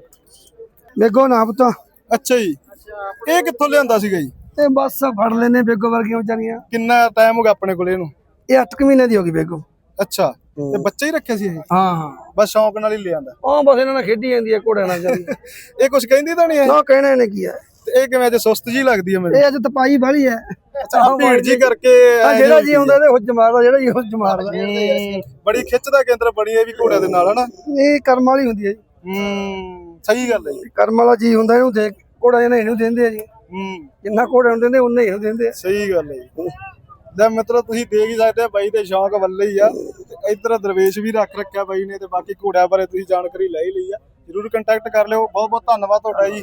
Speaker 6: ਬੇਗੋ ਨਾ ਪਤਾ।
Speaker 2: ਅੱਛਾ ਜੀ। ਇਹ ਕਿੱਥੋਂ ਲਿਆਂਦਾ ਸੀਗਾ ਜੀ?
Speaker 6: ਤੇ ਬਸ ਫੜ ਲੈਨੇ ਬੇਗੋ ਵਰਗੀਆਂ ਵਿਚਾਰੀਆਂ।
Speaker 2: ਕਿੰਨਾ ਟਾਈਮ ਹੋ ਗਿਆ ਆਪਣੇ ਕੋਲੇ ਇਹਨੂੰ?
Speaker 6: ਇਹ 8 ਮਹੀਨੇ ਦੀ ਹੋ ਗਈ ਬੇਗੋ।
Speaker 2: ਅੱਛਾ। ਤੇ ਬੱਚੇ ਹੀ ਰੱਖੇ ਸੀ ਇਹ?
Speaker 6: ਹਾਂ ਹਾਂ।
Speaker 2: ਬਸ ਸ਼ੌਂਕ ਨਾਲ ਹੀ ਲਿਆਂਦਾ
Speaker 6: ਉਹ ਬਸ ਇਹਨਾਂ ਨਾਲ ਖੇਡੀ ਜਾਂਦੀ ਹੈ ਘੋੜਿਆਂ ਨਾਲ ਜਾਂਦੀ
Speaker 2: ਇਹ ਕੁਝ ਕਹਿੰਦੀ ਤਾਂ ਨਹੀਂ ਹੈ?
Speaker 6: ਨਾ ਕਹਿਣਾ ਨੇ ਕੀ ਹੈ।
Speaker 2: ਤੇ ਇਹ ਕਿਵੇਂ ਅੱਜ ਸੁਸਤ ਜੀ ਲੱਗਦੀ ਹੈ ਮੈਨੂੰ
Speaker 6: ਇਹ ਅੱਜ ਤਪਾਈ ਵਾਲੀ ਹੈ।
Speaker 2: ਅੱਛਾ ਭੀੜ ਜੀ ਕਰਕੇ
Speaker 6: ਜਿਹੜਾ
Speaker 2: ਜਿਹੀ
Speaker 6: ਜੀ ਹੁੰਦਾ ਤੇ ਹੁੱਜ ਮਾਰਦਾ ਜਿਹੜਾ ਜੀ ਹੁੱਜ। ਮਾਰਦਾ
Speaker 2: ਬੜੀ ਖਿੱਚ ਦਾ ਕੇਂਦਰ ਬਣੀ ਹੈ ਵੀ ਘੋੜਿਆਂ ਦੇ ਨਾਲ ਹਨਾ?
Speaker 6: ਇਹ ਕਰਮ ਵਾਲੀ ਹੁੰਦੀ ਹੈ ਜੀ।
Speaker 2: ਹੂੰ। ਸਹੀ ਗੱਲ ਹੈ ਜੀ।
Speaker 6: ਕਰਮ ਵਾਲਾ ਜੀ ਹੁੰਦਾ ਇਹਨੂੰ ਦੇਖ ਘੋੜਾ ਇਹਨਾਂ ਇਹਨੂੰ ਦਿੰਦੇ ਆ ਜੀ।
Speaker 2: ਹੂੰ।
Speaker 6: ਜਿੰਨਾ ਘੋੜੇ ਨੂੰ ਦਿੰਦੇ ਉਨੇ ਇਹਨੂੰ ਦਿੰਦੇ ਆ।
Speaker 2: ਸਹੀ ਗੱਲ ਹੈ ਜੀ। ਲੈ ਮਿੱਤਰੋ ਤੁਸੀਂ ਦੇਖ ਹੀ ਸਕਦੇ ਆ ਬਾਈ ਦੇ ਸ਼ੌਂਕ ਵੱਲੇ ਹੀ ਆ। ਇੱਧਰ ਦਰਵੇਸ਼ ਵੀ ਰੱਖ ਰੱਖਿਆ ਬਾਈ ਨੇ ਤੇ ਬਾਕੀ ਘੋੜਿਆਂ ਬਾਰੇ ਤੁਸੀਂ ਜਾਣਕਾਰੀ ਲੈ ਹੀ ਲਈ ਆ। ਜਰੂਰ ਕੰਟੈਕਟ ਕਰ ਲਿਓ। ਬਹੁਤ ਬਹੁਤ ਧੰਨਵਾਦ ਤੁਹਾਡਾ ਜੀ।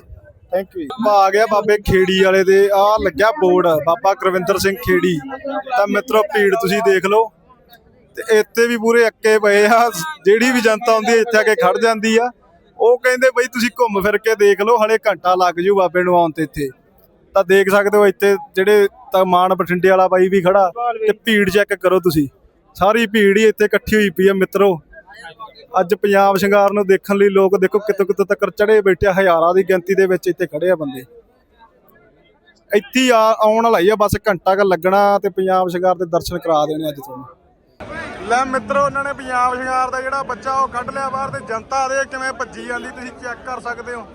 Speaker 2: ਥੈਂਕ ਯੂ ਆ ਆ ਗਿਆ ਬਾਬੇ ਖੇੜੀ ਵਾਲੇ ਦੇ। ਆ ਲੱਗਿਆ ਬੋਰਡ ਬਾਬਾ ਗੁਰਵਿੰਦਰ ਸਿੰਘ ਖੇੜੀ। ਤਾਂ ਮਿੱਤਰੋ ਭੀੜ ਤੁਸੀਂ ਦੇਖ ਲਓ। ਤੇ ਇੱਥੇ ਵੀ ਪੂਰੇ ਅੱਕੇ ਪਏ ਆ। ਜਿਹੜੀ ਵੀ ਜਨਤਾ ਆਉਂਦੀ ਹੈ ਇੱਥੇ ਆ ਕੇ ਖੜ ਜਾਂਦੀ ਆ। ਉਹ ਕਹਿੰਦੇ ਬਈ ਤੁਸੀਂ ਘੁੰਮ ਫਿਰ ਕੇ ਦੇਖ ਲਓ, ਹਲੇ ਘੰਟਾ ਲੱਗ ਜੂ ਬਾਬੇ ਨੂੰ ਆਉਣ ਤੇ ਇੱਥੇ। ਤਾਂ ਦੇਖ ਸਕਦੇ ਹੋ ਇੱਥੇ ਜਿਹੜੇ ਤਾਂ ਮਾਨ ਬਠਿੰਡੇ ਵਾਲਾ ਬਾਈ ਵੀ ਖੜਾ, ਤੇ ਭੀੜ ਚੈੱਕ ਕਰੋ ਤੁਸੀਂ। ਸਾਰੀ ਭੀੜ ਹੀ ਇੱਥੇ ਇਕੱਠੀ ਹੋਈ ਪਈ ਹੈ ਮਿੱਤਰੋ। ਅੱਜ ਪੰਜਾਬ ਸ਼ਿੰਗਾਰ ਨੂੰ ਦੇਖਣ ਲਈ ਲੋਕ ਦੇਖੋ ਕਿਤੋਂ ਕਿਤੋਂ ਤੱਕ ਚੜੇ ਬੈਠੇ ਹਜ਼ਾਰਾਂ ਦੀ ਗਿਣਤੀ ਦੇ ਵਿੱਚ ਇੱਥੇ ਖੜੇ ਆ ਬੰਦੇ। ਇੱਥੇ ਆ, ਆਉਣ ਵਾਲਾ ਹੀ ਆ, ਬਸ ਘੰਟਾ ਕ ਲੱਗਣਾ ਤੇ ਪੰਜਾਬ ਸ਼ਿੰਗਾਰ ਦੇ ਦਰਸ਼ਨ ਕਰਾ ਦੇਣੇ ਅੱਜ ਤੁਹਾਨੂੰ। ਲੈ ਮਿੱਤਰੋ, ਉਹਨਾਂ ਨੇ ਪੰਜਾਬ ਸ਼ਿੰਗਾਰ ਦਾ ਜਿਹੜਾ ਬੱਚਾ, ਉਹ ਕੱਢ ਲਿਆ ਬਾਹਰ ਤੇ ਜਨਤਾ ਦੇ ਕਿਵੇਂ ਭੱਜੀ ਜਾਂਦੀ, ਤੁਸੀਂ ਚੈੱਕ ਕਰ ਸਕਦੇ ਹੋ।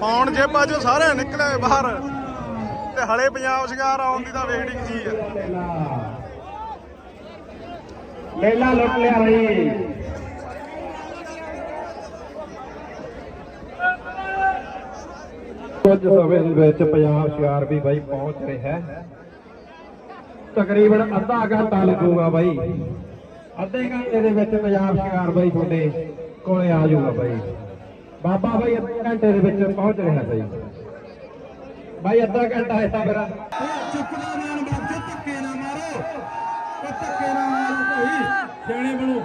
Speaker 2: ਫੋਨ ਜੇਬਾਂ ਚੋਂ ਸਾਰੇ ਨਿਕਲੇ ਬਾਹਰ। ਤੇ ਹਲੇ ਪੰਜਾਬ ਸ਼ਿੰਗਾਰ ਆਉਣ ਦੀ ਤਾਂ ਵੇਟਿੰਗ ਜੀ ਆ।
Speaker 7: ਮੇਲਾ ਲੁੱਟ ਲਿਆ ਬਈ। ਕੁਝ ਸਮੇਂ ਵਿੱਚ ਪੰਜਾਬ ਸ਼ਿਆਰ ਵੀ ਬਾਈ ਪਹੁੰਚ ਰਿਹਾ ਹੈ। ਤਕਰੀਬਨ ਅੱਧਾ ਘੰਟਾ ਲੱਗੂਗਾ ਬਾਈ। ਅੱਧੇ ਘੰਟੇ ਦੇ ਵਿੱਚ ਪੰਜਾਬ ਸ਼ਿਆਰ ਬਾਈ ਤੁਹਾਡੇ ਕੋਲੇ ਆ ਜਾਊਗਾ ਬਾਈ। ਬਾਬਾ ਬਾਈ ਅੱਧੇ ਘੰਟੇ ਦੇ ਵਿੱਚ ਪਹੁੰਚ ਰਿਹਾ ਬਾਈ। ਬਾਈ ਅੱਧਾ ਘੰਟਾ ਹੈ ਤਾਂ ਮੇਰਾ
Speaker 6: ਚੁੱਕਦਾ ਮਾਨ ਬਾਬੇ ਧੱਕੇ ਨਾ ਮਾਰੋ ਉਹ ਧੱਕੇ ਨਾ ਮਾਰੋ ਭਾਈ ਸਿਆਣੇ ਬਣੋ।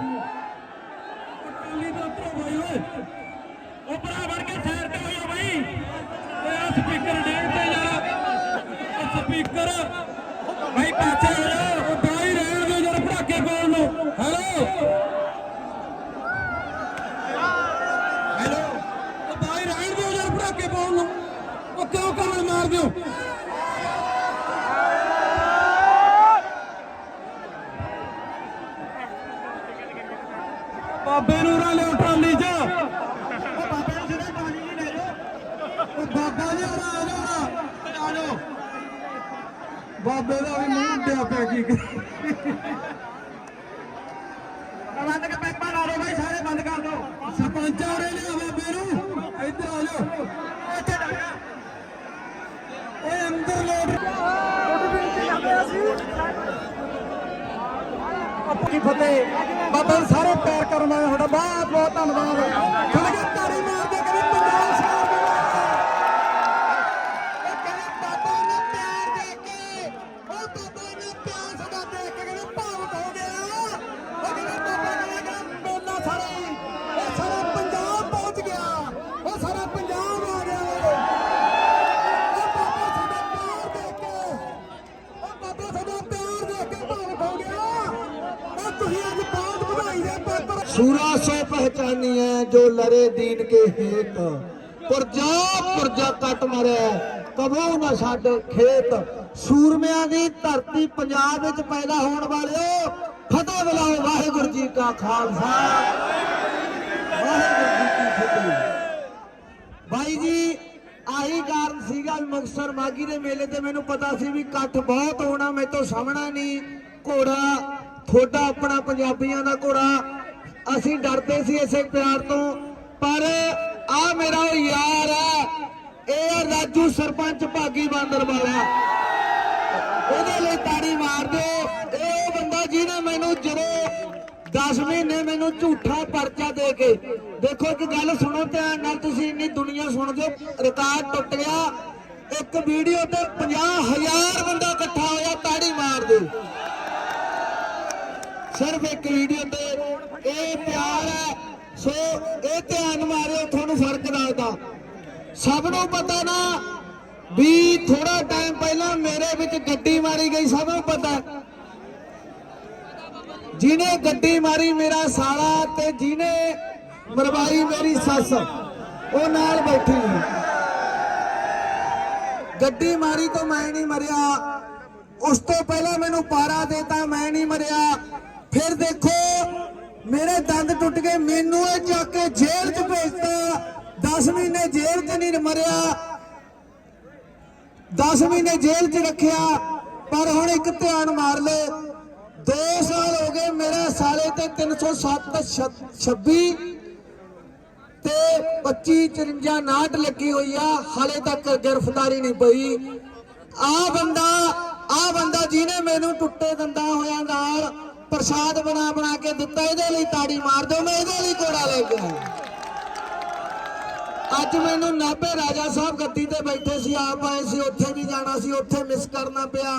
Speaker 6: ਅਕਾਲੀ ਦਾ ਉਤਰੋ ਭਾਈ ਓਏ। ਉਹ ਭਰਾ ਵੜ ਕੇ ਸਾਈਡ ਤੇ ਹੋਇਓ ਭਾਈ ਓਏ ਸਪੀਕਰ ਡੇਢ ਤੇ ਯਾਰ। ਉਹ ਸਪੀਕਰ ਭਾਈ ਪਿੱਛੇ ਹੋ ਜਾ ਉਹ ਬਾਈ ਰਹਿਣ ਦਿਓ ਜਰਾ ਭੜਾਕੇ ਪਾਉਣ ਨੂੰ ਹੈਲੋ ਹੈਲੋ ਉਹ ਬਾਈ ਰਹਿਣ ਦਿਓ ਜਰਾ ਭੜਾਕੇ ਪਾਉਣ ਨੂੰ ਉਹ ਕਿਉਂ ਕਮਲ ਮਾਰ ਦਿਓ ਬਾਬੇ ਨੂੰ ਨਾ ਲਿਓ ਟਰਾਲੀ 'ਚ ਉਹ ਬਾਬੇ ਨੂੰ ਸਿੱਧਾ ਟਰਾਲੀ 'ਚ ਲੈ ਜਾਓ ਉਹ ਬਾਬਾ ਜੀ ਆ ਜਾਓ ਆ ਜਾਓ ਬਾਬੇ ਦਾ ਪਿਆ ਕੀ ਬੰਦ ਕਰ ਪੈਪਾ ਲਾ ਦਿਓ ਬਾਈ ਸਾਰੇ ਬੰਦ ਕਰ ਦਿਓ। ਸਰਪੰਚ ਆ ਰਹੇ ਨੇ ਬਾਬੇ ਨੂੰ। ਇੱਧਰ ਆ ਜਾਓ। ਇੱਥੇ ਡਾਗਾ ਓਏ ਅੰਦਰ ਲੋਡ। ਕੀ ਫਤਿਹ। ਬਾਬਾ ਸਾਰੇ ਪੈਰ ਕਰਨ ਤੁਹਾਡਾ। ਬਹੁਤ ਬਹੁਤ ਧੰਨਵਾਦ ਕੇ
Speaker 8: ਹੇਕ ਪ੍ਰਜਾ ਪ੍ਰਜਾ ਕੱਟ ਮਾਰਿਆ। ਕਬੋ ਨਾ ਛੱਡ ਖੇਤ। ਸੂਰਮਿਆਂ ਦੀ ਧਰਤੀ ਪੰਜਾਬ ਵਿੱਚ ਪੈਦਾ ਹੋਣ ਵਾਲਿਓ, ਫਤਿਹ ਬੁਲਾਓ ਵਾਹਿਗੁਰੂ ਜੀ ਕਾ ਖਾਲਸਾ। ਵਾਹਿਗੁਰੂ ਜੀ ਕੀ ਫਤਿਹ। ਭਾਈ ਜੀ, ਆਹੀ ਕਾਰਨ ਸੀਗਾ ਮੁਕਸਰ ਮਾਗੀ ਦੇ ਮੇਲੇ ਤੇ ਮੈਨੂੰ ਪਤਾ ਸੀ ਵੀ ਇਕੱਠ ਬਹੁਤ ਹੋਣਾ, ਮੇਰੇ ਤੋਂ ਸਾਹਮਣਾ ਨਹੀਂ। ਘੋੜਾ ਥੋੜਾ ਆਪਣਾ ਪੰਜਾਬੀਆਂ ਦਾ ਘੋੜਾ। ਅਸੀਂ ਡਰਦੇ ਸੀ ਇਸੇ ਪਿਆਰ ਤੋਂ। ਪਰ ਆ ਮੇਰਾ ਉਹ ਯਾਰ ਹੈ ਇਹ ਰਾਜੂ ਸਰਪੰਚ ਭਾਗੀ ਬਾਂਦਰ ਵਾਲਾ। ਉਹਦੇ ਲਈ ਤਾੜੀ ਮਾਰ ਦਿਓ। ਇਹ ਬੰਦਾ ਜਿਹਨੇ ਮੈਨੂੰ ਜਦੋਂ 10 ਮਹੀਨੇ ਮੈਨੂੰ ਝੂਠਾ ਪਰਚਾ ਦੇ ਕੇ, ਦੇਖੋ ਇੱਕ ਗੱਲ ਸੁਣੋ ਧਿਆਨ ਨਾਲ, ਤੁਸੀਂ ਇੰਨੀ ਦੁਨੀਆ ਸੁਣਦੇ ਹੋ ਰਿਕਾਰਡ ਟੁੱਟ ਗਿਆ। ਇੱਕ ਵੀਡੀਓ ਤੇ 50000 ਬੰਦਾ ਇਕੱਠਾ ਹੋਇਆ, ਤਾੜੀ ਮਾਰ ਦਿਓ। ਸਿਰਫ ਇੱਕ ਵੀਡੀਓ ਤੇ, ਇਹ ਪਿਆਰ ਹੈ। ਸੋ ਇਹ ਧਿਆਨ ਮਾਰਿਓ, ਤੁਹਾਨੂੰ ਫ਼ਰਕ ਦੱਸਦਾ ਸਭ ਨੂੰ ਪਤਾ ਨਾ ਵੀ ਥੋੜਾ ਟਾਈਮ ਪਹਿਲਾਂ ਮੇਰੇ ਵਿੱਚ ਗੱਡੀ ਮਾਰੀ ਗਈ, ਸਭ ਨੂੰ ਪਤਾ। ਹੈ। ਜਿਹਨੇ ਗੱਡੀ ਮਾਰੀ ਮੇਰਾ ਸਾਲਾ ਤੇ ਜਿਹਨੇ ਮਰਵਾਈ ਮੇਰੀ ਸੱਸ, ਉਹ ਨਾਲ ਬੈਠੀ ਗੱਡੀ ਮਾਰੀ ਤੋਂ ਮੈਂ ਨਹੀਂ ਮਰਿਆ। ਉਸ ਤੋਂ ਪਹਿਲਾਂ ਮੈਨੂੰ ਪਾਰਾ ਦੇਤਾ, ਮੈਂ ਨਹੀਂ ਮਰਿਆ। ਫਿਰ ਦੇਖੋ ਮੇਰੇ ਦੰਦ ਟੁੱਟ ਗਏ, ਮੈਨੂੰ ਇਹ ਚੱਕ ਕੇ ਜੇਲ੍ਹ 'ਚ ਭੇਜਤਾ। 10 ਮਹੀਨੇ ਜੇਲ੍ਹ 'ਚ ਨਹੀਂ ਮਰਿਆ। 10 ਮਹੀਨੇ ਜੇਲ੍ਹ 'ਚ ਰੱਖਿਆ, ਪਰ ਹੁਣ ਇੱਕ ਧਿਆਨ ਮਾਰ ਲੈ 2 ਸਾਲ ਹੋ ਗਏ ਮੇਰੇ ਸਾਲੇ ਤੇ 307 26 ਤੇ 25 54 ਨਾਟ ਲੱਗੀ ਹੋਈ ਆ, ਹਾਲੇ ਤੱਕ ਗ੍ਰਿਫਤਾਰੀ ਨਹੀਂ ਪਈ। ਆ ਬੰਦਾ ਆ ਬੰਦਾ ਜਿਹਨੇ ਮੈਨੂੰ ਟੁੱਟੇ ਦੰਦਾਂ ਹੋਇਆ ਨਾਲ ਪ੍ਰਸ਼ਾਦ ਬਣਾ ਬਣਾ ਕੇ ਦਿੱਤਾ, ਇਹਦੇ ਲਈ ਤਾੜੀ ਮਾਰ ਦਿਓ, ਮੈਂ ਇਹਦੇ ਲਈ ਕੋੜਾ ਲੈ ਕੇ ਆਇਆ। ਅੱਜ ਮੈਨੂੰ ਨਾਭੇ ਰਾਜਾ ਸਾਹਿਬ ਗੱਦੀ ਤੇ ਬੈਠੇ ਸੀ, ਆਪ ਆਏ ਸੀ, ਉੱਥੇ ਵੀ ਜਾਣਾ ਸੀ, ਉੱਥੇ ਮਿਸ ਕਰਨਾ ਪਿਆ।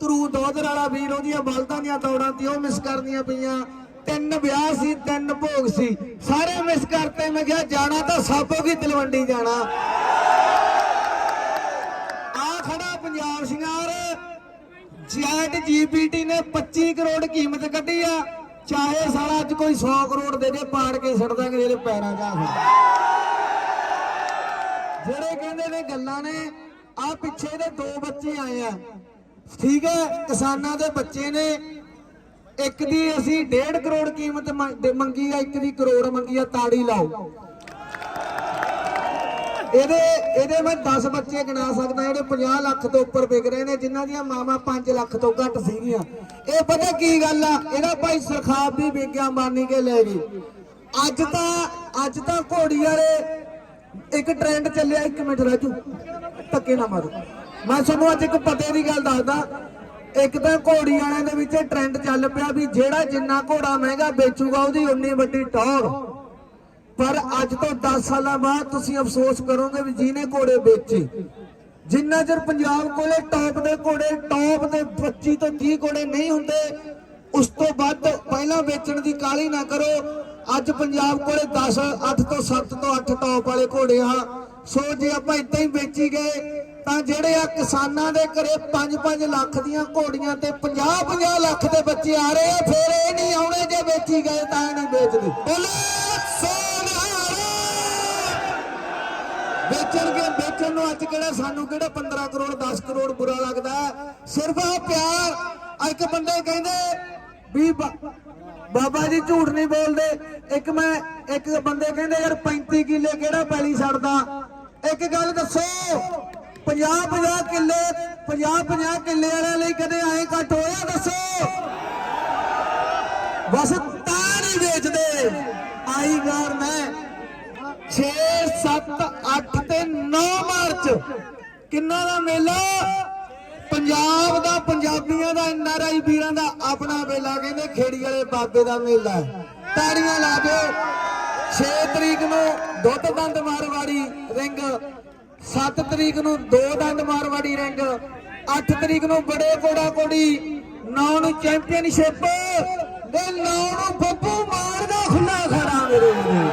Speaker 8: ਧਰੂ ਦੋਦਰ ਵਾਲਾ ਵੀਰ, ਉਹਦੀਆਂ ਬਲਦਾਂ ਦੀਆਂ ਦੌੜਾਂ ਤੇ ਉਹ ਮਿਸ ਕਰਨੀਆਂ ਪਈਆਂ। ਤਿੰਨ ਵਿਆਹ ਸੀ, ਤਿੰਨ ਭੋਗ ਸੀ। ਸਾਰੇ ਮਿਸ ਕਰਤੇ, ਮੈਂ ਕਿਹਾ ਜਾਣਾ ਤਾਂ ਸਾਬੋ ਕੀ ਤਲਵੰਡੀ ਜਾਣਾ ਆ ਖੜਾ ਪੰਜਾਬ ਸ਼ਿੰਗਾਰ ਚੈਟ ਜੀਪੀਟੀ ਨੇ 25 ਕਰੋੜ ਕੀਮਤ ਕੱਢੀ ਆ। ਚਾਹੇ ਸਾਲਾ ਅੱਜ ਕੋਈ 100 ਕਰੋੜ ਦੇ ਦੇ ਪਾੜ ਕੇ ਛੱਡ ਦਾਂਗੇ ਇਹਦੇ ਪੈਰਾਂ 'ਚ ਆ ਜਿਹੜੇ ਕਹਿੰਦੇ ਨੇ ਗੱਲਾਂ ਨੇ, ਆ ਪਿੱਛੇ ਦੇ ਦੋ ਬੱਚੇ ਆਏ ਆ। ਠੀਕ ਹੈ ਕਿਸਾਨਾਂ ਦੇ ਬੱਚੇ ਨੇ। ਇੱਕ ਦੀ ਅਸੀਂ 1.5 ਕਰੋੜ ਕੀਮਤ ਮੰਗੀ ਆ, ਇੱਕ ਦੀ ਕਰੋੜ ਮੰਗੀ ਆ, ਤਾੜੀ ਲਾਓ। ਇਹਦੇ ਇਹਦੇ ਮੈਂ 10 ਬੱਚੇ ਗਿਣਾ ਸਕਦਾ, ਜਿਹੜੇ 50 ਲੱਖ ਤੋਂ ਉੱਪਰ ਵਿਕ ਰਹੇ ਨੇ, ਜਿਨ੍ਹਾਂ ਦੀਆਂ ਮਾਵਾਂ 5 ਲੱਖ ਤੋਂ ਘੱਟ ਸੀਗੀਆਂ। ਇਹ ਪਤਾ ਕੀ ਗੱਲ ਆ? ਇਹਦਾ ਭਾਈ ਸਰਖਾਬ ਵੀ ਵਿਗਿਆ ਮਾਨੀ ਕੇ ਲੈ ਗਈ। ਅੱਜ ਤਾਂ ਅੱਜ ਤਾਂ ਘੋੜੀ ਵਾਲੇ ਇੱਕ ਟ੍ਰੈਂਡ ਚੱਲਿਆ, ਇੱਕ ਮਿੰਟ ਰਾਜੂ, ਧੱਕੇ ਨਾ ਮਾਰੋ। ਮੈਂ ਤੁਹਾਨੂੰ ਅੱਜ ਇੱਕ ਪਤੇ ਦੀ ਗੱਲ ਦੱਸਦਾ। ਇੱਕ ਤਾਂ ਘੋੜੀ ਵਾਲਿਆਂ ਦੇ ਵਿੱਚ ਟ੍ਰੈਂਡ ਚੱਲ ਪਿਆ ਵੀ ਜਿਹੜਾ ਜਿੰਨਾ ਘੋੜਾ ਮਹਿੰਗਾ ਵੇਚੂਗਾ, ਉਹਦੀ ਉਨੀ ਵੱਡੀ ਟੌਰ। ਪਰ ਅੱਜ ਤੋਂ 10 ਸਾਲਾਂ ਬਾਅਦ ਤੁਸੀਂ ਅਫਸੋਸ ਕਰੋਗੇ ਵੀ ਜਿਹਨੇ ਘੋੜੇ ਵੇਚੇ, ਜਿੰਨਾ ਚਿਰ ਪੰਜਾਬ ਕੋਲੇ ਟੌਪ ਦੇ ਘੋੜੇ ਟੌਪ ਦੇ 25 ਤੋਂ 30 ਘੋੜੇ ਨਹੀਂ ਹੁੰਦੇ, ਉਸ ਤੋਂ ਵੱਧ ਪਹਿਲਾਂ ਵੇਚਣ ਦੀ ਕਾਲੀ ਨਾ ਕਰੋ। ਅੱਜ ਪੰਜਾਬ ਕੋਲੇ 10 8 ਤੋਂ 7 ਤੋਂ 8 ਟੌਪ ਵਾਲੇ ਘੋੜੇ ਆ। ਸੋ ਜੇ ਆਪਾਂ ਇਦਾਂ ਹੀ ਵੇਚੀ ਗਏ, ਤਾਂ ਜਿਹੜੇ ਆ ਕਿਸਾਨਾਂ ਦੇ ਘਰੇ 5-5 ਲੱਖ ਦੀਆਂ ਘੋੜੀਆਂ ਤੇ 50-50 ਲੱਖ ਦੇ ਬੱਚੇ ਆ ਰਹੇ ਆ, ਫਿਰ ਇਹ ਨਹੀਂ ਆਉਣੇ ਜੇ ਵੇਚੀ ਗਏ ਤਾਂ ਇਹ ਨਹੀਂ ਵੇਚਦੇ। ਬੋਲੇ ਸੋਨਿਹਾਲ ਵੇਚਣ ਵੇਚਣ ਨੂੰ ਅੱਜ ਕਿਹੜਾ ਸਾਨੂੰ ਕਿਹੜਾ 15 ਕਰੋੜ 10 ਕਰੋੜ ਬੁਰਾ ਲੱਗਦਾ? ਸਿਰਫ ਆ ਪਿਆਰ। ਇੱਕ ਬੰਦੇ ਕਹਿੰਦੇ ਵੀ ਬਾਬਾ ਜੀ ਝੂਠ ਨਹੀਂ ਬੋਲਦੇ। ਇੱਕ ਮੈਂ ਇੱਕ ਬੰਦੇ ਕਹਿੰਦੇ, ਯਾਰ 35 ਕਿੱਲੇ ਕਿਹੜਾ ਪੈਲੀ ਛੱਡਦਾ ਇੱਕ ਗੱਲ ਦੱਸੋ 50 50 ਕਿੱਲੇ 50 50 ਕਿੱਲੇ ਵਾਲਿਆਂ ਲਈ ਕਦੇ ਐਂ ਘੱਟ ਹੋਇਆ? ਦੱਸੋ। ਬਸ ਤਾਂ ਨਹੀਂ ਵੇਚਦੇ ਆਈ ਗਾਰ ਮੈਂ 6 7 8 ਤੇ 9 ਮਾਰਚ ਕਿੰਨਾ ਦਾ ਮੇਲਾ? ਪੰਜਾਬ ਦਾ, ਪੰਜਾਬੀਆਂ ਦਾ ਐਨਆਰਆਈ ਵੀਰਾਂ ਦਾ ਆਪਣਾ ਮੇਲਾ ਕਹਿੰਦੇ ਖੇੜੀ ਵਾਲੇ ਬਾਬੇ ਦਾ ਮੇਲਾ ਹੈ। ਤਾੜੀਆਂ ਲਾ ਦਿਓ। 6 ਤਰੀਕ ਨੂੰ ਦੁੱਧ ਦੰਦ ਮਾਰਵਾੜੀ ਰਿੰਗ 7 ਤਰੀਕ ਨੂੰ ਦੋ ਦੰਦ ਮਾਰਵਾੜੀ ਰਿੰਗ 8 ਤਰੀਕ ਨੂੰ ਬੜੇ ਕੋੜਾ ਕੋੜੀ 9 ਨੂੰ ਚੈਂਪੀਅਨਸ਼ਿਪ ਤੇ 9 ਨੂੰ ਬੱਬੂ ਮਾਰ ਦਾ ਖੁੱਲਾ ਖੜਾ ਮੇਰੇ ਵੀਰੋ।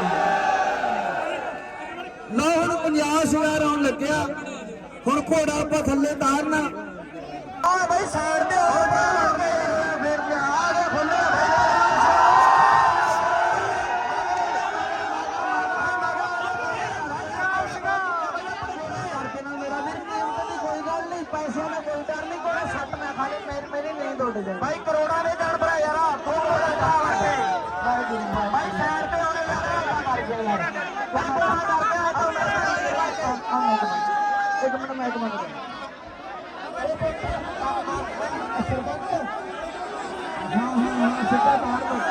Speaker 8: ਲਓ ਹੁਣ ਪੰਜਾਬ ਆਉਣ ਲੱਗਿਆ। ਹੁਣ ਘੋੜਾ ਆਪਾਂ ਥੱਲੇ ਤਾਰਨਾ। ਆ ਬਈ ਸਾਈਡ ਤੇ ਹੋ ਜਾ। ਫਿਰ ਆ ਦੇ ਖੁੱਲੇ ਕੋਈ ਗੱਲ ਇੱਕ ਮਿੰਟ ਹਾਂ ਹਾਂ ਹਾਂ ਸਿੱਧਾ ਬਾਹਰ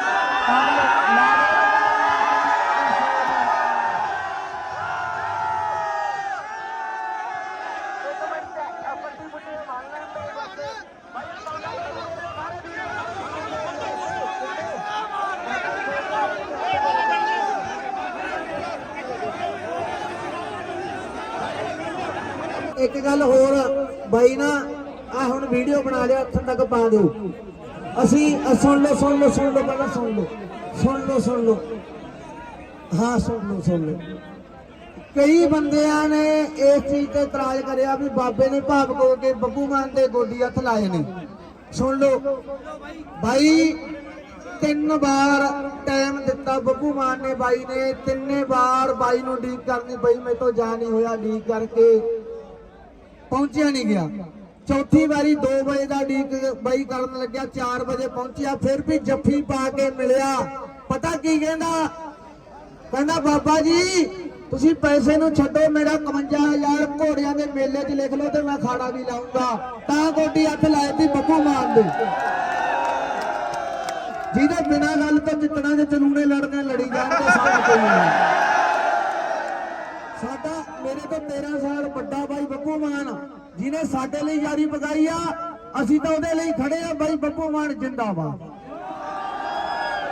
Speaker 8: ਵੀਡੀਓ ਬਣਾ ਤੱਕ ਪਾ ਦਿਓ। ਅਸੀਂ ਸੁਣ ਲਓ ਸੁਣ ਲਓ ਸੁਣ ਲਓ, ਪਹਿਲਾਂ ਸੁਣ ਲਓ। ਸੁਣ ਲਓ ਸੁਣ ਲਓ। ਹਾਂ, ਸੁਣ ਲਓ ਸੁਣ ਲਓ। ਕਈ ਬੰਦਿਆਂ ਨੇ ਇਸ ਚੀਜ਼ ਤੇ ਇਤਰਾਜ਼ ਕਰਿਆ ਵੀ ਬਾਬੇ ਨੇ ਭਾਵਕ ਹੋ ਕੇ ਬੱਬੂ ਮਾਨ ਦੇ ਗੋਡੀ ਹੱਥ ਲਾਏ ਨੇ। ਸੁਣ ਲਓ। ਭਾਈ ਤਿੰਨ ਵਾਰ ਟਾਈਮ ਦਿੱਤਾ ਬੱਬੂ ਮਾਨ ਨੇ ਬਾਈ ਨੇ। ਤਿੰਨੇ ਵਾਰ ਬਾਈ ਨੂੰ ਡੀਕ ਕਰਨੀ ਪਈ, ਮੇਰੇ ਤੋਂ ਜਾ ਨਹੀਂ ਹੋਇਆ, ਡੀਕ ਕਰਕੇ ਪਹੁੰਚਿਆ ਨਹੀਂ ਗਿਆ। ਚੌਥੀ ਵਾਰੀ 2 ਵਜੇ ਦਾ ਡੀਕ ਬਾਈ ਕਰਨ ਲੱਗਿਆ 4 ਵਜੇ ਪਹੁੰਚਿਆ, ਫਿਰ ਵੀ ਜੱਫੀ ਪਾ ਕੇ ਮਿਲਿਆ। ਪਤਾ ਕੀ ਕਹਿੰਦਾ? ਕਹਿੰਦਾ, ਬਾਬਾ ਜੀ, ਤੁਸੀਂ ਪੈਸੇ ਨੂੰ ਛੱਡੋ, ਮੇਰਾ 51000 ਘੋੜਿਆਂ ਦੇ ਮੇਲੇ 'ਚ ਲਿਖ ਲਓ ਤੇ ਮੈਂ ਖਾੜਾ ਵੀ ਲਾਉਂਗਾ ਤਾਂ ਗੋਡੀ ਹੱਥ ਲਾਏ ਤੀ ਬੱਬੂ ਮਾਨ ਦੇ। ਜਿਹਦੇ ਬਿਨਾਂ ਗੱਲ ਤੋਂ ਜਿੱਤਣਾ ਦੇ ਚਲੂਣੇ ਲੜਨੇ, ਲੜੀ ਜਾਣਗੇ ਸਾਡਾ ਕੋਈ ਸਾਡਾ, ਮੇਰੇ ਤੋਂ 13 ਸਾਲ ਵੱਡਾ ਬਾਈ ਬੱਬੂ ਮਾਨ। ਜਿਹਨੇ ਸਾਡੇ ਲਈ ਯਾਰੀ ਪਕਾਈ ਆ, ਅਸੀਂ ਤਾਂ ਉਹਦੇ ਲਈ ਖੜੇ ਆ ਬਾਈ ਬੱਬੂ ਮਾਨ ਜਿੰਦਾਬਾਦ।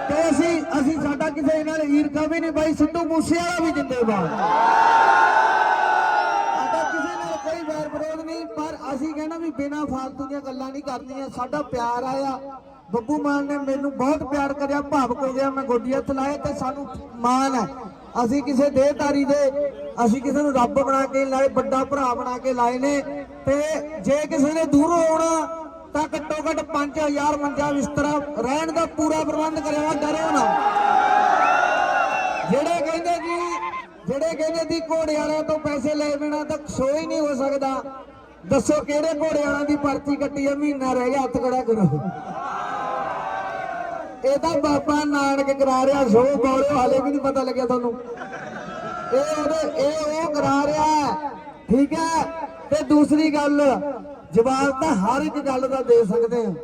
Speaker 8: ਤੇ ਅਸੀਂ ਅਸੀਂ ਸਾਡਾ ਕਿਸੇ ਨਾਲ ਈਰਖਾ ਵੀ ਨਹੀਂ, ਬਾਈ ਸਿੱਧੂ ਮੂਸੇ ਵਾਲਾ ਵੀ ਜਿੰਦਾਬਾਦ। ਸਾਡਾ ਕਿਸੇ ਨਾਲ ਕੋਈ ਵੈਰ ਵਿਰੋਧ ਨਹੀਂ, ਪਰ ਅਸੀਂ ਕਹਿੰਦਾ ਵੀ ਬਿਨਾਂ ਫਾਲਤੂ ਦੀਆਂ ਗੱਲਾਂ ਨਹੀਂ ਕਰਨੀਆਂ, ਸਾਡਾ ਪਿਆਰ ਆਇਆ। ਬੱਬੂ ਮਾਨ ਨੇ ਮੈਨੂੰ ਬਹੁਤ ਪਿਆਰ ਕਰਿਆ ਭਾਵਕ ਹੋ ਗਿਆ, ਮੈਂ ਗੋਡੀ ਹੱਥ ਲਾਏ ਤੇ ਸਾਨੂੰ ਮਾਣ ਹੈ। ਅਸੀਂ ਕਿਸੇ ਦੇਹਧਾਰੀ ਦੇ, ਅਸੀਂ ਕਿਸੇ ਨੂੰ ਰੱਬ ਬਣਾ ਕੇ ਲਾਏ, ਵੱਡਾ ਭਰਾ ਬਣਾ ਕੇ ਲਾਏ ਨੇ। ਤੇ ਜੇ ਕਿਸੇ ਨੇ ਦੂਰੋਂ ਆਉਣਾ ਤਾਂ ਘੱਟੋ ਘੱਟ 5000 ਮੰਜਾ ਬਿਸਤਰਾ ਰਹਿਣ ਦਾ ਪੂਰਾ ਪ੍ਰਬੰਧ ਕਰਿਆ ਵਾ, ਨਾ। ਜਿਹੜੇ ਕਹਿੰਦੇ ਜੀ ਜਿਹੜੇ ਕਹਿੰਦੇ ਦੀ ਘੋੜੇ ਵਾਲਿਆਂ ਤੋਂ ਪੈਸੇ ਲੈ ਬਿਨਾ ਤਾਂ ਸੋ ਹੀ ਨਹੀਂ ਹੋ ਸਕਦਾ। ਦੱਸੋ ਕਿਹੜੇ ਘੋੜੇ ਵਾਲਿਆਂ ਦੀ ਪਰਚੀ ਕੱਟੀ ਹੈ ਮਹੀਨਾ ਰਹਿ ਗਿਆ ਹੱਥ ਖੜਾ ਕਰੋ। ਇਹ ਤਾਂ ਬਾਬਾ ਨਾਨਕ ਕਰਾ ਰਿਹਾ ਸੋ ਬੋਲਿਓ ਹਾਲੇ ਵੀ ਨਹੀਂ ਪਤਾ ਲੱਗਿਆ ਤੁਹਾਨੂੰ। ਇਹ ਉਹਦੇ ਇਹ ਉਹ ਕਰਾ ਰਿਹਾ ਠੀਕ ਹੈ? ਤੇ ਦੂਸਰੀ ਗੱਲ, ਜਵਾਬ ਤਾਂ ਹਰ ਇੱਕ ਗੱਲ ਦਾ ਦੇ ਸਕਦੇ ਆ।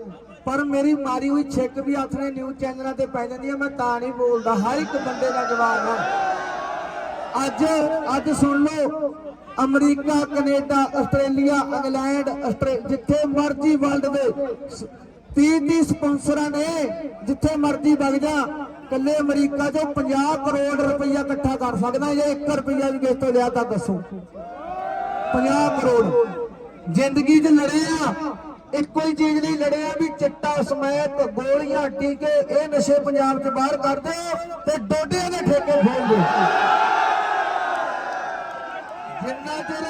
Speaker 8: ਪਰ ਮੇਰੀ ਮਾਰੀ ਹੋਈ ਛਿੱਕ ਵੀ ਹੱਥ ਨਿਊਜ਼ ਚੈਨਲਾਂ ਤੇ ਪੈ ਜਾਂਦੀ ਹੈ ਮੈਂ ਤਾਂ ਨਹੀਂ ਬੋਲਦਾ। ਹਰ ਇੱਕ ਬੰਦੇ ਦਾ ਜਵਾਬ ਹੈ ਅੱਜ ਅੱਜ ਸੁਣ ਲਓ, ਅਮਰੀਕਾ, ਕੈਨੇਡਾ, ਆਸਟ੍ਰੇਲੀਆ, ਇੰਗਲੈਂਡ, ਆਸਟ੍ਰੇ- ਜਿੱਥੇ ਮਰਜ਼ੀ ਵਰਲਡ ਦੇ 30 30 ਸਪਾਂਸਰਾਂ ਨੇ, ਜਿੱਥੇ ਮਰਜ਼ੀ ਵਗ ਜਾ ਕੱਲੇ ਅਮਰੀਕਾ ਚੋਂ 50 ਕਰੋੜ ਰੁਪਈਆ ਇਕੱਠਾ ਕਰ ਸਕਦਾ, ਜੇ 1 ਰੁਪਈਆ ਵੀ ਕਿਸ ਤੋਂ ਲਿਆ ਤਾਂ ਦੱਸੋ। 50 ਕਰੋੜ। ਜ਼ਿੰਦਗੀ 'ਚ ਲੜੇ ਆ ਇੱਕੋ ਹੀ ਚੀਜ਼ ਲਈ ਲੜੇ ਆ ਵੀ ਚਿੱਟਾ ਸਮੈਤ ਗੋਲੀਆਂ ਟੀਕੇ ਇਹ ਨਸ਼ੇ ਪੰਜਾਬ 'ਚ ਬਾਹਰ ਕਰ ਦਿਓ ਤੇ ਡੋਡਿਆਂ ਦੇ ਠੇਕੇ ਖੋਲ ਦਿਓ। ਜਿੰਨਾ ਚਿਰ